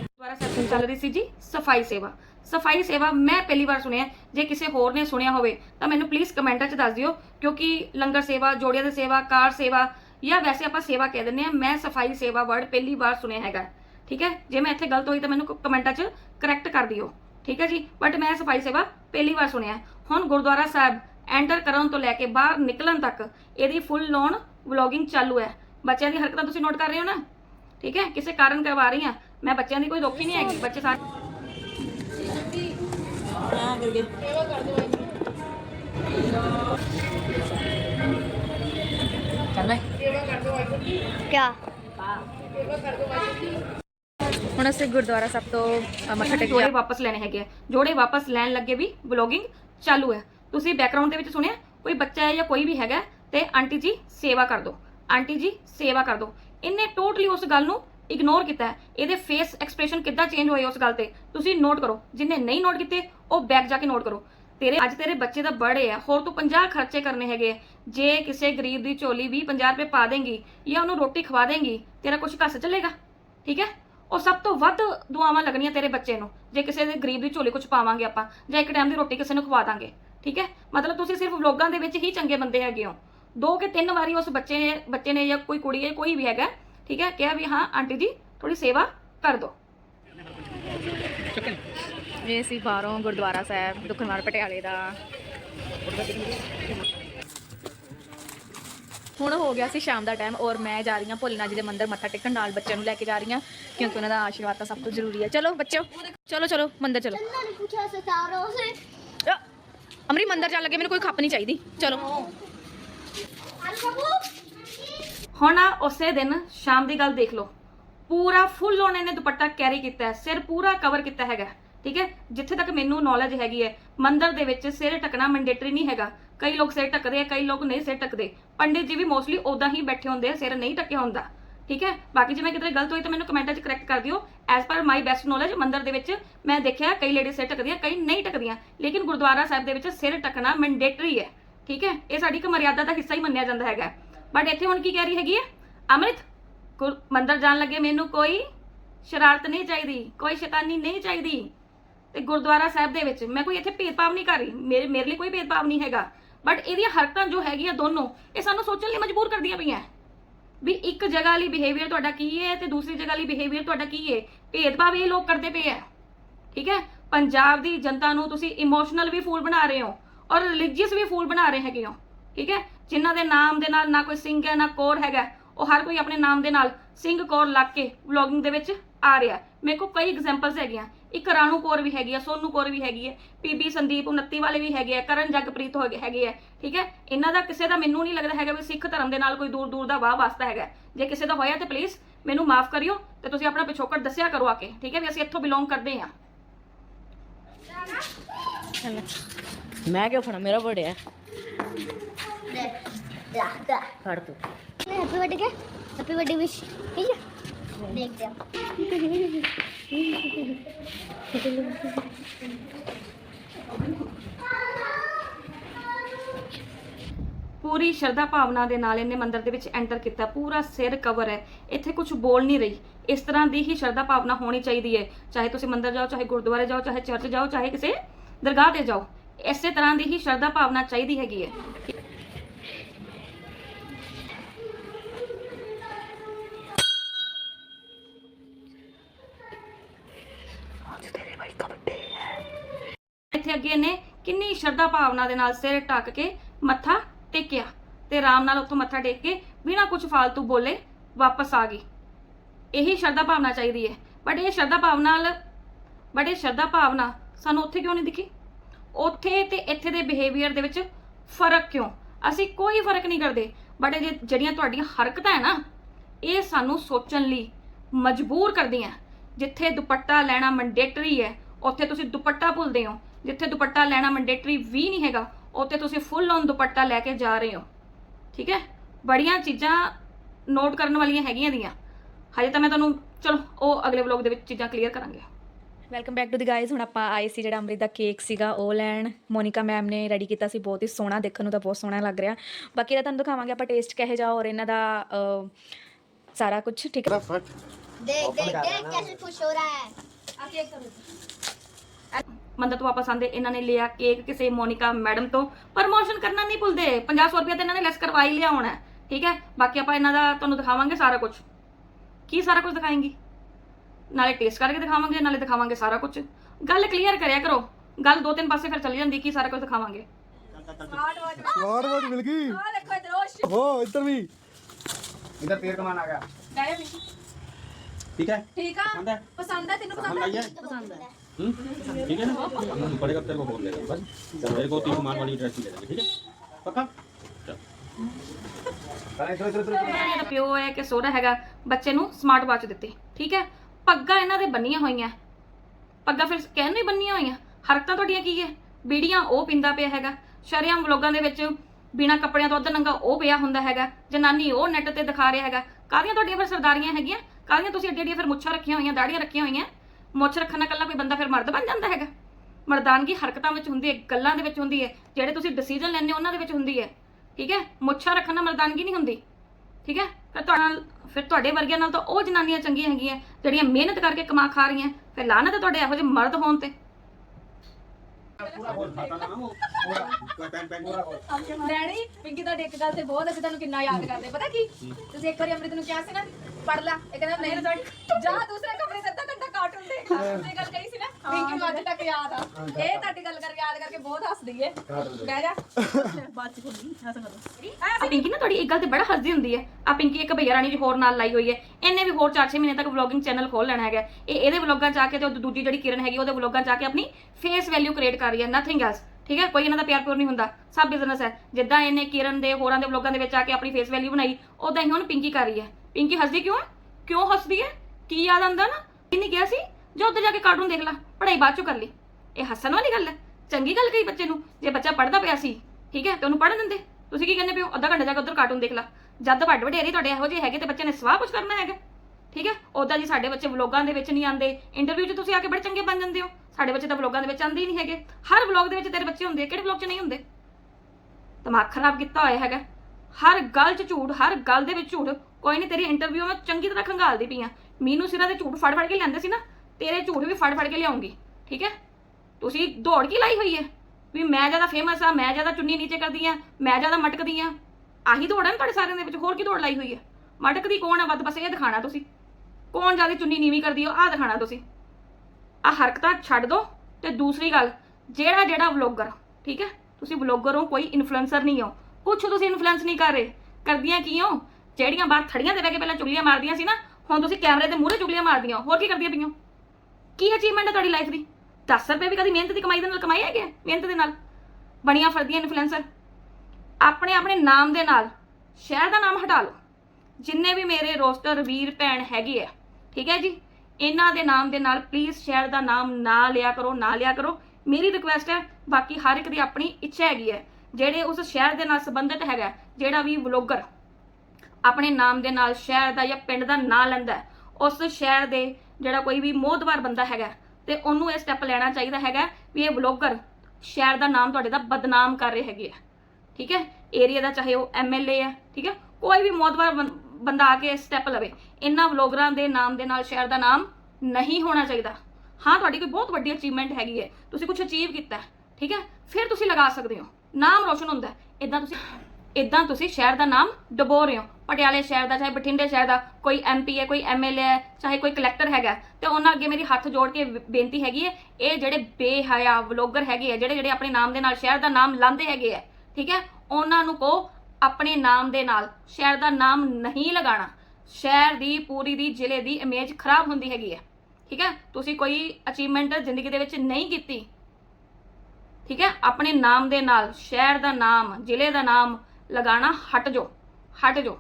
ਦੁਆਰਾ ਸੈਸ਼ਨ ਚੱਲ ਰਹੀ ਸੀ ਜੀ ਸਫ਼ਾਈ ਸੇਵਾ ਸਫ਼ਾਈ ਸੇਵਾ ਮੈਂ ਪਹਿਲੀ ਵਾਰ ਸੁਣਿਆ ਜੇ ਕਿਸੇ ਹੋਰ ਨੇ ਸੁਣਿਆ ਹੋਵੇ ਤਾਂ ਮੈਨੂੰ ਪਲੀਜ਼ ਕਮੈਂਟਾਂ 'ਚ ਦੱਸ ਦਿਓ ਕਿਉਂਕਿ ਲੰਗਰ ਸੇਵਾ ਜੋੜਿਆਂ ਦੀ ਸੇਵਾ ਕਾਰ ਸੇਵਾ ਜਾਂ ਵੈਸੇ ਆਪਾਂ ਸੇਵਾ ਕਹਿ ਦਿੰਦੇ ਆ ਮੈਂ ਸਫ਼ਾਈ ਸੇਵਾ ਵਰਡ ਪਹਿਲੀ ਵਾਰ ਸੁਣਿਆ ਹੈਗਾ ਠੀਕ ਹੈ? ਜੇ ਮੈਂ ਇੱਥੇ ਗਲਤ ਹੋਈ ਤਾਂ ਮੈਨੂੰ ਕਮੈਂਟਾਂ 'ਚ ਕਰੈਕਟ ਕਰ ਦਿਓ। ਠੀਕ ਹੈ ਜੀ? ਬਟ ਮੈਂ ਸਫ਼ਾਈ ਸੇਵਾ ਪਹਿਲੀ ਵਾਰ ਸੁਣਿਆ ਹੁਣ ਗੁਰਦੁਆਰਾ ਸਾਹਿਬ ਐਂਟਰ ਕਰਨ ਤੋਂ ਲੈ ਕੇ ਬਾਹਰ ਨਿਕਲਣ ਤੱਕ ਇਹਦੀ ਫੁੱਲ ਲੋਨ ਵਲੌਗਿੰਗ ਚਾਲੂ ਹੈ। ਬੱਚਿਆਂ ਦੀ ਹਰਕਤਾਂ ਤੁਸੀਂ ਨੋਟ ਕਰ ਰਹੇ ਹੋ ਨਾ? ਠੀਕ ਹੈ? ਕਿਸੇ ਕਾਰਨ ਕਰਵਾ ਰਹੀ ਹਾਂ। ਮੈਂ ਬੱਚਿਆਂ ਦੀ ਕੋਈ ਦੋਖੀ ਨਹੀਂ ਹੈਗੀ। ਬੱਚੇ ਸਾਰੇ क्या ਹੁਣ ਅਸੀਂ ਗੁਰਦੁਆਰਾ ਸਾਹਿਬ ਤੋਂ ਮੱਥਾ ਟੇਕ ਜੋੜੇ ਵਾਪਸ ਲੈਣੇ ਹੈਗੇ ਆ। ਜੋੜੇ ਵਾਪਸ ਲੈਣ ਲੱਗੇ ਵੀ ਵਲੌਗਿੰਗ ਚਾਲੂ ਹੈ। ਤੁਸੀਂ ਬੈਕਗ੍ਰਾਉਂਡ ਦੇ ਵਿੱਚ ਸੁਣਿਆ ਕੋਈ ਬੱਚਾ ਹੈ ਜਾਂ ਕੋਈ ਵੀ ਹੈਗਾ ਤੇ ਆਂਟੀ ਜੀ ਸੇਵਾ ਕਰ ਦਿਓ ਆਂਟੀ ਜੀ ਸੇਵਾ ਕਰ ਦਿਓ ਇਹਨੇ ਟੋਟਲੀ ਉਸ ਗੱਲ ਨੂੰ ਇਗਨੋਰ ਕੀਤਾ ਇਹਦੇ ਫੇਸ ਐਕਸਪ੍ਰੈਸ਼ਨ ਕਿੱਦਾਂ ਚੇਂਜ ਹੋਏ ਉਸ ਗੱਲ ਤੇ ਤੁਸੀਂ ਨੋਟ ਕਰੋ। ਜਿੰਨੇ ਨਹੀਂ ਨੋਟ ਕੀਤੇ ਉਹ ਬੈਕ ਜਾ ਕੇ ਨੋਟ ਕਰੋ। ਤੇਰੇ ਅੱਜ ਤੇਰੇ ਬੱਚੇ ਦਾ ਬਰਥਡੇ ਆ ਹੋਰ ਤੂੰ 50 ਖਰਚੇ ਕਰਨੇ ਹੈਗੇ ਆ। ਜੇ ਕਿਸੇ ਗਰੀਬ ਦੀ ਝੋਲੀ ਵੀ 50 ਰੁਪਏ ਪਾ ਦੇਂਗੀ ਜਾਂ ਉਹਨੂੰ ਰੋਟੀ ਖਵਾ ਦੇਂਗੀ ਤੇਰਾ ਕੁਝ ਘਸ ਚੱਲੇਗਾ। ਠੀਕ ਹੈ? ਉਹ ਸਭ ਤੋਂ ਵੱਧ ਦੁਆਵਾਂ ਲੱਗਣੀਆਂ ਤੇਰੇ ਬੱਚੇ ਨੂੰ। ਜੇ ਕਿਸੇ ਦੇ ਗਰੀਬ ਦੀ ਝੋਲੀ ਕੁਝ ਪਾਵਾਂਗੇ ਆਪਾਂ, ਜਾਂ ਇੱਕ ਟਾਈਮ ਦੀ ਰੋਟੀ ਕਿਸੇ ਨੂੰ ਖਵਾ ਦਾਂਗੇ, ਠੀਕ ਹੈ? ਮਤਲਬ ਤੁਸੀਂ ਸਿਰਫ ਵਲੋਗਾਂ ਦੇ ਵਿੱਚ ਹੀ ਚੰਗੇ ਬੰਦੇ ਹੈਗੇ ਹੋ। ਦੋ ਕਿ ਤਿੰਨ ਵਾਰੀ ਉਸ ਬੱਚੇ ਨੇ ਬੱਚੇ ਨੇ ਜਾਂ ਕੋਈ ਕੁੜੀ ਹੈ, ਕੋਈ ਵੀ ਹੈਗਾ, ਠੀਕ ਹੈ? ਕਿਹਾ ਵੀ ਹਾਂ, ਆਂਟੀ ਜੀ ਥੋੜੀ ਸੇਵਾ ਕਰ ਦਿਓ। ਇਹ ਸੀ ਬਾਹਰੋਂ ਗੁਰਦੁਆਰਾ ਸਾਹਿਬ ਦੁਖਨਵਾਰ ਪਟਿਆਲੇ ਦਾ। ਹੁਣ ਹੋ ਗਿਆ ਸੀ ਸ਼ਾਮ ਦਾ ਟਾਈਮ ਔਰ ਮੈਂ ਜਾ ਰਹੀ ਹਾਂ ਭੋਲੇਨਾਥ ਜੀ ਦੇ ਮੰਦਿਰ ਮੱਥਾ ਟੇਕਣ ਨਾਲ ਬੱਚਿਆਂ ਨੂੰ ਲੈ ਕੇ ਜਾ ਰਹੀ ਹਾਂ ਕਿਉਂਕਿ ਉਹਨਾਂ ਦਾ ਆਸ਼ੀਰਵਾਦ ਤਾਂ ਸਭ ਤੋਂ ਜ਼ਰੂਰੀ ਹੈ। ਚਲੋ ਬੱਚਿਓ ਚਲੋ ਚਲੋ ਮੰਦਿਰ ਚਲੋ। ਅਮਰੀ ਮੰਦਿਰ ਚੱਲ ਲੱਗੇ ਮੈਨੂੰ ਕੋਈ ਖੱਪ ਨਹੀਂ ਚਾਹੀਦੀ। ਚਲੋ। ਹੁਣ ਉਸੇ ਦਿਨ ਸ਼ਾਮ ਦੀ ਗੱਲ ਦੇਖ ਲਓ। ਪੂਰਾ ਫੁੱਲ ਉਹਨੇ ਨੇ ਦੁਪੱਟਾ ਕੈਰੀ ਕੀਤਾ ਹੈ ਸਿਰ ਪੂਰਾ ਕਵਰ ਕੀਤਾ ਹੈਗਾ। ਠੀਕ ਹੈ? ਜਿੱਥੇ ਤੱਕ ਮੈਨੂੰ ਨੌਲੇਜ ਹੈਗੀ ਹੈ ਮੰਦਰ ਦੇ ਵਿੱਚ ਸਿਰ ਟਕਣਾ ਮੈਂਡੇਟਰੀ ਨਹੀਂ ਹੈਗਾ। ਕਈ ਲੋਕ ਸਿਰ ਢੱਕਦੇ ਆ, ਕਈ ਲੋਕ ਨਹੀਂ ਸਿਰ ਢੱਕਦੇ ਪੰਡਿਤ ਜੀ ਵੀ ਮੋਸਟਲੀ ਉਦਾਂ ਹੀ ਬੈਠੇ ਹੁੰਦੇ ਆ, ਸਿਰ ਨਹੀਂ ਢੱਕਿਆ ਹੁੰਦਾ। ਠੀਕ ਹੈ? ਬਾਕੀ ਜੇ ਮੈਂ ਕਿਤੇ ਗਲਤ ਹੋਈ ਤਾਂ ਮੈਨੂੰ ਕਮੈਂਟਾਂ 'ਚ ਕਰੈਕਟ ਕਰ ਦਿਓ। As per my best knowledge ਮੰਦਰ ਦੇ ਵਿੱਚ ਮੈਂ ਦੇਖਿਆ ਕਈ ਲੇਡੀ ਸਿਰ ਢੱਕਦੀਆਂ ਕਈ ਨਹੀਂ ਢੱਕਦੀਆਂ ਲੇਕਿਨ ਗੁਰਦੁਆਰਾ ਸਾਹਿਬ ਦੇ ਵਿੱਚ ਸਿਰ ਢੱਕਣਾ ਮੈਂਡੇਟਰੀ ਹੈ। ਠੀਕ ਹੈ? ਇਹ ਸਾਡੀ ਇੱਕ ਮਰਿਆਦਾ ਦਾ ਹਿੱਸਾ ਹੀ ਮੰਨਿਆ ਜਾਂਦਾ ਹੈਗਾ। ਬਟ ਇੱਥੇ ਹੁਣ ਕੀ ਕਹਿ ਰਹੀ ਹੈਗੀ ਹੈ? ਅੰਮ੍ਰਿਤ? ਗੁਰ- ਮੰਦਿਰ ਜਾਣ ਲੱਗੇ, ਮੈਨੂੰ ਕੋਈ ਸ਼ਰਾਰਤ ਨਹੀਂ ਚਾਹੀਦੀ, ਕੋਈ ਸ਼ੈਤਾਨੀ ਨਹੀਂ ਚਾਹੀਦੀ। ਤੇ ਗੁਰਦੁਆਰਾ ਸਾਹਿਬ ਦੇ ਵਿੱਚ ਮੈਂ ਕੋਈ ਇੱਥੇ ਭੇਦਭਾਵ ਨਹੀਂ ਕਰ ਰਹੀ। ਮੇਰੇ ਮੇਰੇ ਲਈ ਕੋਈ ਭੇਦਭਾਵ ਨਹੀਂ ਹੈਗਾ। ਬਟ ਇਹਦੀਆਂ ਹਰਕਤਾਂ ਜੋ ਹੈਗੀਆਂ ਦੋਨੋਂ, ਇਹ ਸਾਨੂੰ ਸੋਚਣ ਲਈ ਮਜਬੂਰ ਕਰਦੀਆਂ ਪਈਆਂ। ਵੀ ਇੱਕ ਜਗ੍ਹਾ ਲਈ ਬਿਹੇਵੀਅਰ ਤੁਹਾਡਾ ਕੀ ਹੈ ਤੇ ਦੂਸਰੀ ਜਗ੍ਹਾ ਲਈ ਬਿਹੇਵੀਅਰ ਤੁਹਾਡਾ ਕੀ ਹੈ? ਭੇਦਭਾਵ ਇਹ ਲੋਕ ਕਰਦੇ ਪਏ ਆ। ਠੀਕ ਹੈ? ਪੰਜਾਬ ਦੀ ਜਨਤਾ ਨੂੰ ਤੁਸੀਂ ਇਮੋਸ਼ਨਲ ਵੀ ਫੂਲ ਬਣਾ ਰਹੇ ਹੋ ਔਰ ਰਿਲੀਜੀਅਸ ਵੀ ਫੂਲ ਬਣਾ ਰਹੇ ਹੈਗੇ ਹੋ। ਠੀਕ ਹੈ? ਜਿਨ੍ਹਾਂ ਦੇ ਨਾਮ ਦੇ ਨਾਲ ਨਾ ਕੋਈ ਸਿੰਘ ਹੈ, ਨਾ ਕੌਰ ਹੈਗਾ। ਉਹ ਹਰ ਕੋਈ ਆਪਣੇ ਨਾਮ ਦੇ ਨਾਲ ਸਿੰਘ, ਕੌਰ ਲੱਗ ਕੇ ਵਲੌਗਿੰਗ ਦੇ ਵਿੱਚ ਆ ਰਿਹਾ। ਮੇਰੇ ਕੋਲ ਕਈ ਐਗਜ਼ਾਮਪਲਸ ਹੈਗੀਆਂ। ਇੱਕ ਰਾਣੂ ਕੌਰ ਵੀ ਹੈਗੀ ਆ ਸੋਨੂ ਕੌਰ ਵੀ ਹੈਗੀ ਆ ਪੀਬੀ ਸੰਦੀਪ 29 ਵਾਲੇ ਵੀ ਹੈਗੇ ਆ ਕਰਨ ਜਗਪ੍ਰੀਤ ਹੈਗੇ ਆ ਠੀਕ ਹੈ? ਇਹਨਾਂ ਦਾ ਕਿਸੇ ਦਾ ਮੈਨੂੰ ਨਹੀਂ ਲੱਗਦਾ ਹੈਗਾ ਵੀ ਸਿੱਖ ਧਰਮ ਦੇ ਨਾਲ ਕੋਈ ਦੂਰ ਦੂਰ ਦਾ ਵਾਹ ਵਾਸਤਾ ਹੈਗਾ। ਜੇ ਕਿਸੇ ਦਾ ਹੋਇਆ ਤੇ ਪਲੀਜ਼ ਮੈਨੂੰ ਮਾਫ ਕਰਿਓ ਤੇ ਤੁਸੀਂ ਆਪਣਾ ਪਿਛੋਕੜ ਦੱਸਿਆ ਕਰੋ ਆ ਕੇ ਠੀਕ ਹੈ? ਵੀ ਅਸੀਂ ਇੱਥੋਂ ਬਿਲੋਂਗ ਕਰਦੇ ਆ ਮੈਂ ਕਿਉਂ ਫੜਾ? ਮੇਰਾ ਬੜਿਆ ਫੜ ਤੂੰ। Happy birthday happy birthday wish ਠੀਕ ਹੈ? ਪੂਰੀ ਸ਼ਰਧਾ ਭਾਵਨਾ ਦੇ ਨਾਲ ਇਹਨੇ ਮੰਦਿਰ ਦੇ ਵਿੱਚ ਐਂਟਰ ਕੀਤਾ। ਪੂਰਾ ਸਿਰ ਕਵਰ ਹੈ। ਇੱਥੇ ਕੁਝ ਬੋਲ ਨਹੀਂ ਰਹੀ। ਇਸ ਤਰ੍ਹਾਂ ਦੀ ਹੀ ਸ਼ਰਧਾ ਭਾਵਨਾ ਹੋਣੀ ਚਾਹੀਦੀ ਹੈ। ਚਾਹੇ ਤੁਸੀਂ ਮੰਦਿਰ ਜਾਓ, ਚਾਹੇ ਗੁਰਦੁਆਰੇ ਜਾਓ, ਚਾਹੇ ਚਰਚ ਜਾਓ, ਚਾਹੇ ਕਿਸੇ ਦਰਗਾਹ ਤੇ ਜਾਓ। ਇਸੇ ਤਰ੍ਹਾਂ ਦੀ ਹੀ ਸ਼ਰਧਾ ਭਾਵਨਾ ਚਾਹੀਦੀ ਹੈਗੀ ਹੈ। ਅੱਗੇ ਨੇ ਕਿੰਨੀ ਸ਼ਰਧਾ ਭਾਵਨਾ ਦੇ ਨਾਲ ਸਿਰ ਟੱਕ ਕੇ ਮੱਥਾ ਟੇਕਿਆ ਤੇ ਆਰਾਮ ਨਾਲ ਉੱਥੋਂ ਮੱਥਾ ਟੇਕ ਕੇ ਬਿਨਾਂ ਕੁਝ ਫਾਲਤੂ ਬੋਲੇ ਵਾਪਸ ਆ ਗਈ। ਇਹੀ ਸ਼ਰਧਾ ਭਾਵਨਾ ਚਾਹੀਦੀ ਹੈ। ਬਟ ਇਹ ਸ਼ਰਧਾ ਭਾਵਨਾ ਨਾਲ ਬਟ ਇਹ ਸ਼ਰਧਾ ਭਾਵਨਾ ਸਾਨੂੰ ਉੱਥੇ ਕਿਉਂ ਨਹੀਂ ਦਿਖੀ? ਉੱਥੇ ਤੇ ਇੱਥੇ ਦੇ ਬਿਹੇਵੀਅਰ ਦੇ ਵਿੱਚ ਫ਼ਰਕ ਕਿਉਂ? ਅਸੀਂ ਕੋਈ ਫ਼ਰਕ ਨਹੀਂ ਕਰਦੇ। ਬਟ ਇਹ ਜਿਹੜੀਆਂ ਤੁਹਾਡੀਆਂ ਹਰਕਤਾਂ ਹੈ ਨਾ, ਇਹ ਸਾਨੂੰ ਸੋਚਣ ਲਈ ਮਜਬੂਰ ਕਰਦੀਆਂ। ਜਿੱਥੇ ਦੁਪੱਟਾ ਲੈਣਾ ਮੈਂਡੇਟਰੀ ਹੈ ਉੱਥੇ ਤੁਸੀਂ ਦੁਪੱਟਾ ਭੁੱਲਦੇ ਹੋ। ਜਿੱਥੇ ਦੁਪੱਟਾ ਲੈਣਾ ਮੰਡੇਟਰੀ ਵੀ ਨਹੀਂ ਹੈਗਾ ਉੱਥੇ ਤੁਸੀਂ ਫੁੱਲ ਔਨ ਦੁਪੱਟਾ ਲੈ ਕੇ ਜਾ ਰਹੇ ਹੋ। ਠੀਕ ਹੈ? ਬੜੀਆਂ ਚੀਜ਼ਾਂ ਨੋਟ ਕਰਨ ਵਾਲੀਆਂ ਹੈਗੀਆਂ ਦੀਆਂ। ਹਜੇ ਤਾਂ ਮੈਂ ਤੁਹਾਨੂੰ ਚਲੋ ਉਹ ਅਗਲੇ ਵਲੌਗ ਦੇ ਵਿੱਚ ਚੀਜ਼ਾਂ ਕਲੀਅਰ ਕਰਾਂਗੇ। Welcome back to the guys ਹੁਣ ਆਪਾਂ ਆਏ ਸੀ ਜਿਹੜਾ ਅੰਮ੍ਰਿਤ ਦਾ ਕੇਕ ਸੀਗਾ ਉਹ ਲੈਣ। ਮੋਨਿਕਾ ਮੈਮ ਨੇ ਰੈਡੀ ਕੀਤਾ ਸੀ ਬਹੁਤ ਹੀ ਸੋਹਣਾ ਦੇਖਣ ਨੂੰ ਤਾਂ ਬਹੁਤ ਸੋਹਣਾ ਲੱਗ ਰਿਹਾ। ਬਾਕੀ ਦਾ ਤੁਹਾਨੂੰ ਦਿਖਾਵਾਂਗੇ ਆਪਾਂ ਟੇਸਟ ਕਿਹੋ ਜਿਹਾ ਔਰ ਇਹਨਾਂ ਦਾ ਸਾਰਾ ਕੁਝ ਠੀਕ ਹੈ? ਦੇਖ ਦੇਖ ਕਿਵੇਂ ਖੁਸ਼ ਹੋ ਰਹਾ ਹੈ। ਆ ਕੇਕ ਕਰੋ। ਮੰਦਰ ਤੋਂ ਵਾਪਸ ਆਂਦੇ ਇਹਨਾਂ ਨੇ ਲਿਆ ਕੇਕ ਕਿਸੇ ਮੋਨਿਕਾ ਮੈਡਮ ਤੋਂ ਪ੍ਰਮੋਸ਼ਨ ਕਰਨਾ ਨਹੀਂ ਭੁੱਲਦੇ 500 ਰੁਪਏ ਤੇ ਇਹਨਾਂ ਨੇ ਲੈਸ ਕਰਵਾਈ ਲਿਆ ਹੋਣਾ ਹੈ, ਠੀਕ ਹੈ ਬਾਕੀ ਆਪਾਂ ਇਹਨਾਂ ਦਾ ਤੁਹਾਨੂੰ ਦਿਖਾਵਾਂਗੇ ਸਾਰਾ ਕੁਝ ਕੀ ਸਾਰਾ ਕੁਝ ਦਿਖਾਏਂਗੀ ਨਾਲੇ ਟੇਸਟ ਕਰਕੇ ਦਿਖਾਵਾਂਗੇ ਨਾਲੇ ਦਿਖਾਵਾਂਗੇ ਸਾਰਾ ਕੁਝ ਗੱਲ ਕਲੀਅਰ ਕਰਿਆ ਕਰੋ ਗੱਲ ਦੋ ਤਿੰਨ ਪਾਸੇ ਫਿਰ ਚੱਲੀ ਜਾਂਦੀ ਕੀ ਸਾਰਾ ਕੁਝ ਦਿਖਾਵਾਂਗੇ ਸਵਾਰ ਵਾਰ ਮਿਲ ਗਈ ਹੋ ਇੱਧਰ ਵੀ इधर पेड़ कमान आ गया ਠੀਕ ਹੈ ਠੀਕ ਆ ਪਸੰਦ ਹੈ ਤੈਨੂੰ ਪਸੰਦ ਹੈ पसंद है ठीक है ना बड़े कप्तान को बोल देगा बस मेरे को तीन मान वाली ड्रेस ही ले देंगे ठीक है पक्का ਇਹਦਾ ਪਿਓ ਹੈ ਕਿ ਸੋਹਰਾ ਹੈਗਾ ਬੱਚੇ ਨੂੰ ਸਮਾਰਟ ਵਾਚ ਦਿੱਤੀ ਠੀਕ ਹੈ ਪੱਗਾਂ ਇਹਨਾਂ ਦੇ ਬੰਨੀਆਂ ਹੋਈਆਂ ਪੱਗਾਂ ਫਿਰ ਕਹਿਣ ਨਹੀਂ ਬੰਨੀਆਂ ਹੋਈਆਂ ਹਰਕਤਾਂ ਤੁਹਾਡੀਆਂ ਕੀ ਹੈ ਬੀੜੀਆਂ ਉਹ ਪਿੰਦਾ ਪਿਆ ਹੈਗਾ ਸ਼ਰਿਆਮ ਵਲੋਗਾਂ ਦੇ ਵਿੱਚ ਬਿਨਾ ਕੱਪੜਿਆਂ ਤੋਂ ਅੱਧ ਨੰਗਾ ਉਹ ਪਿਆ ਹੁੰਦਾ ਹੈਗਾ ਜਨਾਨੀ ਉਹ ਨੈਟ ਤੇ ਦਿਖਾ ਰਿਹਾ ਹੈਗਾ ਕਾਹਦੀਆਂ ਤੁਹਾਡੀਆਂ ਫਿਰ ਸਰਦਾਰੀਆਂ ਹੈਗੀਆਂ ਕਾਹਦੀਆਂ ਤੁਸੀਂ ਅੱਡੀ ਅੱਡੀਆਂ ਫਿਰ ਮੁੱਛਾਂ ਰੱਖੀਆਂ ਹੋਈਆਂ ਦਾੜੀਆਂ ਰੱਖੀਆਂ ਹੋਈਆਂ ਮੁੱਛ ਰੱਖਣ ਨਾਲ ਇਕੱਲਾ ਕੋਈ ਬੰਦਾ ਫਿਰ ਮਰਦ ਬਣ ਜਾਂਦਾ ਹੈਗਾ। ਮਰਦਾਨਗੀ ਹਰਕਤਾਂ ਵਿੱਚ ਹੁੰਦੀ ਹੈ, ਗੱਲਾਂ ਦੇ ਵਿੱਚ ਹੁੰਦੀ ਹੈ, ਜਿਹੜੇ ਤੁਸੀਂ ਡਿਸੀਜਨ ਲੈਂਦੇ ਹੋ ਉਹਨਾਂ ਦੇ ਵਿੱਚ ਹੁੰਦੀ ਹੈ। ਠੀਕ ਹੈ? ਮੁੱਛਾਂ ਰੱਖਣ ਨਾਲ ਮਰਦਾਨਗੀ ਨਹੀਂ ਹੁੰਦੀ। ਠੀਕ ਹੈ? ਫਿਰ ਤੁਹਾਡਾ ਫਿਰ ਤੁਹਾਡੇ ਵਰਗਿਆਂ ਨਾਲ ਤਾਂ ਉਹ ਜਨਾਨੀਆਂ ਚੰਗੀਆਂ ਹੈਗੀਆਂ, ਜਿਹੜੀਆਂ ਮਿਹਨਤ ਕਰਕੇ ਕਮਾ ਖਾ ਰਹੀਆਂ, ਫਿਰ ਲਾਹਨਤ ਹੈ ਤੁਹਾਡੇ ਇਹੋ ਜਿਹੇ ਮਰਦ ਹੋਣ ਤੇ। ਡੈਡੀ ਪਿੰਕੀ ਤੁਹਾਡੀ ਇੱਕ ਗੱਲ ਤੇ ਬਹੁਤ ਅਸੀਂ ਤੁਹਾਨੂੰ ਕਿੰਨਾ ਯਾਦ ਕਰਦੇ। ਪਤਾ ਕੀ? ਤੁਸੀਂ ਇੱਕ ਵਾਰੀ ਅੰਮ੍ਰਿਤ ਨੂੰ ਕਿਹਾ ਸੀ ਨਾ ਪੜ ਲੈ। ਇਹ ਕਹਿੰਦਾ ਨਹੀਂ ਜਾ ਦੂਸਰੇ ਕਮਰੇ ਚ ਅੱਧਾ ਘੰਟਾ ਕਾਰਟੂਨ ਦੇਖ ਤੁਸੀਂ ਗੱਲ ਕਹੀ ਸੀ ਨਾ ਪਿੰਕੀ ਨੂੰ ਅੱਜ ਤੱਕ ਯਾਦ ਆ। ਇਹ ਤੁਹਾਡੀ ਗੱਲ ਕਰ ਯਾਦ ਕਰਕੇ ਬਹੁਤ ਹੱਸਦੀ ਏ। ਬਹਿ ਜਾ। ਬਾਅਦ ਚ ਖੋਲੀ ਹੱਸ ਕਰੋ। ਆ ਪਿੰਕੀ ਨਾ ਤੁਹਾਡੀ ਇੱਕ ਗੱਲ ਤੇ ਬੜਾ ਹੱਸਦੀ ਹੁੰਦੀ ਹੈ ਆ ਪਿੰਕੀ ਇੱਕ ਭਈਆ ਰਾਣੀ ਜੀ ਹੋਰ ਨਾਲ ਲਾਈ ਹੋਈ ਹੈ ਇਹਨੇ ਵੀ ਹੋਰ 4-6 ਮਹੀਨੇ ਤੱਕ ਵਲੌਗਿੰਗ ਚੈਨਲ ਖੋਲ ਲੈਣਾ ਹੈਗਾ। ਇਹ ਇਹਦੇ ਵਲੌਗਾਂ ਚ ਆ ਕੇ ਤੇ ਉਹ ਦੂਜੀ ਜਿਹੜੀ ਕਿਰਨ ਹੈਗੀ ਉਹਦੇ ਵਲੌਗਾਂ ਚ ਆ ਕੇ ਆਪਣੀ ਫੇਸ ਵੈਲਿਊ ਕ੍ਰੀਏਟ ਕਰ ਰਹੀ ਹੈ ਨਥਿੰਗ ਐਲਸ ਠੀਕ ਹੈ? ਕੋਈ ਇਹਨਾਂ ਦਾ ਪਿਆਰ ਪਿਓਰ ਨਹੀਂ ਹੁੰਦਾ, ਸਭ ਬਿਜ਼ਨਸ ਹੈ। ਜਿੱਦਾਂ ਇਹਨੇ ਕਿਰਨ ਦੇ ਹੋਰਾਂ ਦੇ ਵਲੌਗਾਂ ਦੇ ਵਿੱਚ ਆ ਕੇ ਆਪਣੀ ਫੇਸ ਵੈਲਿਊ ਬਣਾਈ ਉਦਾਂ ਹੀ ਹੁਣ ਪਿੰਕੀ ਕਰ ਰਹੀ ਹੈ। ਪਿੰਕੀ ਹੱਸਦੀ ਕਿਉਂ? ਕਿਉਂ ਹੱਸਦੀ ਹੈ? ਕੀ ਯਾਦ ਆਂਦਾ ਨਾ? ਇਹਨੇ ਕਿਹਾ ਸੀ, ਜੋ ਉੱਧਰ ਜਾ ਕੇ ਕਾਰਟੂਨ ਦੇਖ ਲੈ, ਪੜ੍ਹਾਈ ਬਾਅਦ ਚੋਂ ਕਰ ਲਈ। ਇਹ ਹੱਸਣ ਵਾਲੀ ਗੱਲ ਹੈ, ਚੰਗੀ ਗੱਲ ਕਹੀ ਬੱਚੇ ਨੂੰ, ਜੇ ਬੱਚਾ ਪੜਦਾ ਪਿਆ ਸੀ, ਠੀਕ ਹੈ, ਤੇ ਉਹਨੂੰ ਪੜਨ ਦਿੰਦੇ। ਤੁਸੀਂ ਕੀ ਕਹਿੰਦੇ ਪਿਓ ਅੱਧਾ ਘੰਟਾ ਜਾ ਕੇ ਉੱਧਰ ਕਾਰਟੂਨ ਦੇਖ ਲੈ। ਜਦ ਵੱਡ ਵਡੇਰੇ ਤੁਹਾਡੇ ਇਹੋ ਜਿਹੇ ਹੈਗੇ ਤੇ ਬੱਚੇ ਨੇ ਸਵਾਹ ਕੁਝ ਕਰਨਾ ਹੈਗਾ। ਠੀਕ ਹੈ? ਉਦਾਂ ਜੀ ਸਾਡੇ ਬੱਚੇ ਵਲੋਗਾਂ ਦੇ ਵਿੱਚ ਨਹੀਂ ਆਉਂਦੇ। ਇੰਟਰਵਿਊ 'ਚ ਤੁਸੀਂ ਆ ਕੇ ਬੜੇ ਚੰਗੇ ਬਣ ਜਾਂਦੇ ਹੋ। ਸਾਡੇ ਬੱਚੇ ਤਾਂ ਵਲੋਗਾਂ ਦੇ ਵਿੱਚ ਆਉਂਦੇ ਹੀ ਨਹੀਂ ਹੈਗੇ। ਹਰ ਵਲੋਗ ਦੇ ਵਿੱਚ ਤੇਰੇ ਬੱਚੇ ਹੁੰਦੇ ਕਿਹੜੇ ਵਲੋਗ 'ਚ ਨਹੀਂ ਹੁੰਦੇ? ਦਿਮਾਗ ਖਰਾਬ ਕੀਤਾ ਹੋਇਆ ਹੈਗਾ। ਹਰ ਗੱਲ 'ਚ ਝੂਠ, ਹਰ ਗੱਲ ਦੇ ਵਿੱਚ ਝੂਠ। ਕੋਈ ਨਹੀਂ, ਤੇਰੀ ਇੰਟਰਵਿਊ ਮੈਂ ਚੰਗੀ ਤਰ੍ਹਾਂ ਖੰਗਾਲਦੀ ਪਈ ਆ ਮੀਨੂ ਸਿਰਾਂ ਦੇ ਝੂਠ ਫੜ ਫੜ ਕੇ ਲਿਆਂਦੇ ਸੀ ਨਾ, ਤੇਰੇ ਝੂਠ ਵੀ ਫੜ ਫੜ ਕੇ ਲਿਆਉਂਗੀ। ਠੀਕ ਹੈ? ਤੁਸੀਂ ਦੌੜ ਕੀ ਲਾਈ ਹੋਈ ਹੈ? ਵੀ ਮੈਂ ਜ਼ਿਆਦਾ ਫੇਮਸ ਆ ਮੈਂ ਜ਼ਿਆਦਾ ਚੁੰਨੀ ਨੀਚੇ ਕਰਦੀ ਆ ਮੈਂ ਜ਼ਿਆਦਾ ਮਟਕਦੀ ਆ ਆਹੀ ਦੌੜ ਹੈ ਨਾ ਤੁਹਾਡੇ ਸਾਰਿਆਂ ਦੇ ਵਿੱਚ? ਹੋਰ ਕੀ ਦੌੜ ਲਾਈ ਹੋਈ ਹੈ? ਮਟਕਦੀ ਕੌਣ ਆ ਵੱਧ ਬਸ ਇਹ ਦਿਖਾਣਾ ਤੁਸੀਂ। ਕੌਣ ਜ਼ਿਆਦਾ ਚੁੰਨੀ ਨੀਵੀਂ ਕਰਦੀ ਆ ਆਹ ਦਿਖਾਣਾ ਤੁਸੀਂ। ਆ ਹਰਕਤਾਂ ਛੱਡ ਦੋ ਤੇ ਦੂਸਰੀ ਗੱਲ, ਜਿਹੜਾ ਜਿਹੜਾ ਵਲੌਗਰ, ਠੀਕ ਹੈ? ਤੁਸੀਂ ਵਲੌਗਰ ਹੋ, ਕੋਈ ਇਨਫਲੂਐਂਸਰ ਨਹੀਂ ਹੋ। ਕੁਝ ਤੁਸੀਂ ਇਨਫਲੂਐਂਸ ਨਹੀਂ ਕਰ ਰਹੇ। ਕਰਦੀਆਂ ਕੀ ਹੋ? ਜਿਹੜੀਆਂ ਬਾਹਰ ਥੜੀਆਂ ਦੇ ਬਹਿ ਕੇ ਪਹਿਲਾਂ ਚੁਗਲੀਆਂ ਮਾਰਦੀਆਂ ਸੀ ਨਾ, ਹੁਣ ਤੁਸੀਂ ਕੈਮਰੇ ਦੇ ਮੂਹਰੇ ਚੁਗਲੀਆਂ ਮਾਰਦੀਆਂ, ਹੋਰ ਕੀ ਕਰਦੀਆਂ ਪਈਆਂ? ਕੀ ਅਚੀਵਮੈਂਟ ਹੈ ਤੁਹਾਡੀ ਲਾਈਫ ਦੀ? 10 ਰੁਪਏ ਵੀ ਕਦੀ ਮਿਹਨਤ ਦੀ ਕਮਾਈ ਦੇ ਨਾਲ ਕਮਾਈ ਹੈਗੇ ਆ? ਮਿਹਨਤ ਦੇ ਨਾਲ? ਬਣੀਆਂ ਫਰਦੀਆਂ ਇਨਫਲੂਐਂਸਰ ਆਪਣੇ ਆਪਣੇ ਨਾਮ ਦੇ ਨਾਲ, ਸ਼ਹਿਰ ਦਾ ਨਾਮ ਹਟਾ ਲਓ। ਜਿੰਨੇ ਵੀ ਮੇਰੇ ਰੋਸਟਰ ਵੀਰ ਭੈਣ ਹੈਗੇ ਆ ਠੀਕ ਹੈ ਜੀ? ਇਹਨਾਂ ਦੇ ਨਾਮ ਦੇ ਨਾਲ ਪਲੀਜ਼ ਸ਼ਹਿਰ ਦਾ ਨਾਮ ਨਾ ਲਿਆ ਕਰੋ, ਨਾ ਲਿਆ ਕਰੋ। ਮੇਰੀ ਰਿਕੁਐਸਟ ਹੈ, ਬਾਕੀ ਹਰ ਇੱਕ ਦੀ ਆਪਣੀ ਇੱਛਾ ਹੈਗੀ ਹੈ, ਜਿਹੜੇ ਉਸ ਸ਼ਹਿਰ ਦੇ ਨਾਲ ਸੰਬੰਧਿਤ ਹੈਗਾ, ਜਿਹੜਾ ਵੀ ਵਲੋਗਰ ਆਪਣੇ ਨਾਮ ਦੇ ਨਾਲ ਸ਼ਹਿਰ ਦਾ ਜਾਂ ਪਿੰਡ ਦਾ ਨਾਂ ਲੈਂਦਾ ਉਸ ਸ਼ਹਿਰ ਦੇ ਜਿਹੜਾ ਕੋਈ ਵੀ ਮੋਹਤਵਾਰ ਬੰਦਾ ਹੈਗਾ ਤੇ ਉਹਨੂੰ ਇਹ ਸਟੈਪ ਲੈਣਾ ਚਾਹੀਦਾ ਹੈਗਾ ਵੀ ਇਹ ਵਲੋਗਰ ਸ਼ਹਿਰ ਦਾ ਨਾਮ ਤੁਹਾਡੇ ਦਾ ਬਦਨਾਮ ਕਰ ਰਹੇ ਹੈਗੇ ਆ। ਠੀਕ ਹੈ? ਏਰੀਆ ਦਾ ਚਾਹੇ ਉਹ ਐਮਐਲਏ ਹੈ, ਠੀਕ ਹੈ? ਕੋਈ ਵੀ ਮੋਦਵਾਰ ਬੰਦਾ ਆ ਕੇ ਸਟੈਪ ਲਵੇ। ਇਹਨਾਂ ਵਲੋਗਰਾਂ ਦੇ ਨਾਮ ਦੇ ਨਾਲ, ਸ਼ਹਿਰ ਦਾ ਨਾਮ ਨਹੀਂ ਹੋਣਾ ਚਾਹੀਦਾ। ਹਾਂ, ਤੁਹਾਡੀ ਕੋਈ ਬਹੁਤ ਵੱਡੀ ਅਚੀਵਮੈਂਟ ਹੈਗੀ ਹੈ। ਤੁਸੀਂ ਕੁਝ ਅਚੀਵ ਕੀਤਾ ਠੀਕ ਹੈ? ਫਿਰ ਤੁਸੀਂ ਲਗਾ ਸਕਦੇ ਹੋ। ਨਾਮ ਰੋਸ਼ਨ ਹੁੰਦਾ ਹੈ। ਇਦਾਂ ਤੁਸੀਂ ਇਦਾਂ ਤੁਸੀਂ ਸ਼ਹਿਰ ਦਾ ਨਾਮ ਡਬੋ ਰਹੇ ਹੋ। ਪਟਿਆਲੇ ਸ਼ਹਿਰ ਦਾ, ਚਾਹੇ ਬਠਿੰਡੇ ਸ਼ਹਿਰ ਦਾ, ਕੋਈ ਐਮਪੀ ਹੈ, ਕੋਈ ਐਮਐਲਏ ਹੈ, ਚਾਹੇ ਕੋਈ ਕਲੈਕਟਰ ਹੈਗਾ ਤੇ ਉਹਨਾਂ ਅੱਗੇ ਮੇਰੀ ਹੱਥ ਜੋੜ ਕੇ ਬੇਨਤੀ ਹੈਗੀ ਹੈ, ਇਹ ਜਿਹੜੇ ਬੇਹਯਾ ਵਲੋਗਰ ਹੈਗੇ ਆ ਜਿਹੜੇ ਜਿਹੜੇ ਆਪਣੇ ਨਾਮ ਦੇ ਨਾਲ, ਸ਼ਹਿਰ ਦਾ ਨਾਮ ਲਾਉਂਦੇ ਹੈਗੇ ਆ ਠੀਕ ਹੈ? ਉਹਨਾਂ ਨੂੰ ਕਹੋ ਆਪਣੇ ਨਾਮ ਦੇ ਨਾਲ ਸ਼ਹਿਰ ਦਾ ਨਾਮ ਨਹੀਂ ਲਗਾਉਣਾ ਸ਼ਹਿਰ ਦੀ, ਪੂਰੀ ਦੀ, ਜ਼ਿਲ੍ਹੇ ਦੀ ਇਮੇਜ ਖਰਾਬ ਹੁੰਦੀ ਹੈਗੀ ਹੈ। ਠੀਕ ਹੈ? ਤੁਸੀਂ ਕੋਈ ਅਚੀਵਮੈਂਟ ਜ਼ਿੰਦਗੀ ਦੇ ਵਿੱਚ ਨਹੀਂ ਕੀਤੀ। ਠੀਕ ਹੈ? ਆਪਣੇ ਨਾਮ ਦੇ ਨਾਲ ਸ਼ਹਿਰ ਦਾ ਨਾਮ, ਜ਼ਿਲ੍ਹੇ ਦਾ ਨਾਮ ਲਗਾਉਣਾ ਹਟ ਜੋ ਹਟ ਜੋ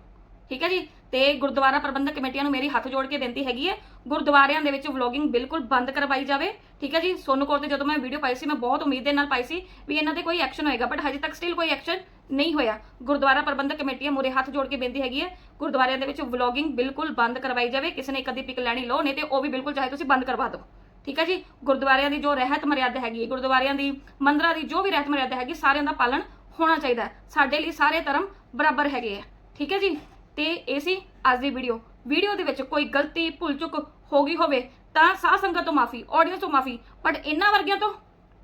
ਠੀਕ ਹੈ ਜੀ? ਤੇ ਗੁਰਦੁਆਰਾ ਪ੍ਰਬੰਧਕ ਕਮੇਟੀਆਂ ਨੂੰ ਮੇਰੀ ਹੱਥ ਜੋੜ ਕੇ ਬੇਨਤੀ ਹੈਗੀ ਹੈ, ਗੁਰਦੁਆਰਿਆਂ ਦੇ ਵਿੱਚ ਵਲੋਗਿੰਗ ਬਿਲਕੁਲ ਬੰਦ ਕਰਵਾਈ ਜਾਵੇ। ਠੀਕ ਹੈ ਜੀ? ਸੋਨੂ ਕੌਰ ਤੇ ਜਦੋਂ ਮੈਂ ਵੀਡੀਓ ਪਾਈ ਸੀ, ਮੈਂ ਬਹੁਤ ਉਮੀਦ ਦੇ ਨਾਲ ਪਾਈ ਸੀ ਵੀ ਇਹਨਾਂ ਤੇ ਕੋਈ ਐਕਸ਼ਨ ਹੋਏਗਾ ਬਟ ਹਜੇ ਤੱਕ ਸਟਿਲ ਕੋਈ ਐਕਸ਼ਨ ਨਹੀਂ ਹੋਇਆ। ਗੁਰਦੁਆਰਾ ਪ੍ਰਬੰਧਕ ਕਮੇਟੀਆਂ ਮੂਰੇ ਹੱਥ ਜੋੜ ਕੇ ਬੇਨਤੀ ਹੈਗੀ ਹੈ, ਗੁਰਦੁਆਰਿਆਂ ਦੇ ਵਿੱਚ ਵਲੋਗਿੰਗ ਬਿਲਕੁਲ ਬੰਦ ਕਰਵਾਈ ਜਾਵੇ, ਕਿਸੇ ਨੇ ਇੱਕ ਅੱਧੀ ਪਿਕ ਲੈਣੀ ਲਓ, ਨਹੀਂ ਤੇ ਉਹ ਵੀ ਬਿਲਕੁਲ ਚਾਹੇ ਤੁਸੀਂ ਬੰਦ ਕਰਵਾ ਦਿਓ। ਠੀਕ ਹੈ ਜੀ? ਗੁਰਦੁਆਰਿਆਂ ਦੀ ਜੋ ਰਹਿਤ ਮਰਿਆਦਾ ਹੈਗੀ ਹੈ, ਗੁਰਦੁਆਰਿਆਂ ਦੀ ਮੰਦਰਾਂ ਦੀ ਜੋ ਵੀ ਰਹਿਤ ਮਰਿਆਦਾ ਹੈਗੀ, ਸਾਰਿਆਂ ਦਾ ਪਾਲਣ ਹੋਣਾ ਚਾਹੀਦਾ ਸਾਡੇ ਲਈ ਸਾਰੇ ਧਰਮ ਬਰਾਬਰ ਹੈਗੇ ਆ। ਠੀਕ ਹੈ ਜੀ? ਤੇ ਇਹ ਸੀ ਅੱਜ ਦੀ ਵੀਡੀਓ ਵੀਡੀਓ ਦੇ ਵਿੱਚ ਕੋਈ ਗਲਤੀ, ਭੁੱਲ ਚੁੱਕ ਹੋ ਗਈ ਹੋਵੇ ਤਾਂ ਸਾਧ ਸੰਗਤ ਤੋਂ ਮਾਫੀ ਆਡੀਅנס ਤੋਂ ਮਾਫੀ ਬਟ ਇਹਨਾਂ ਵਰਗਿਆਂ ਤੋਂ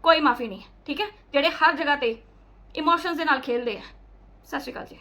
ਕੋਈ ਮਾਫੀ ਨਹੀਂ, ਠੀਕ ਹੈ? ਜਿਹੜੇ ਹਰ ਜਗ੍ਹਾ ਤੇ ਇਮੋਸ਼ਨਸ ਦੇ ਨਾਲ ਖੇਲਦੇ ਆ। ਸਤਿ ਸ਼੍ਰੀ ਅਕਾਲ ਜੀ।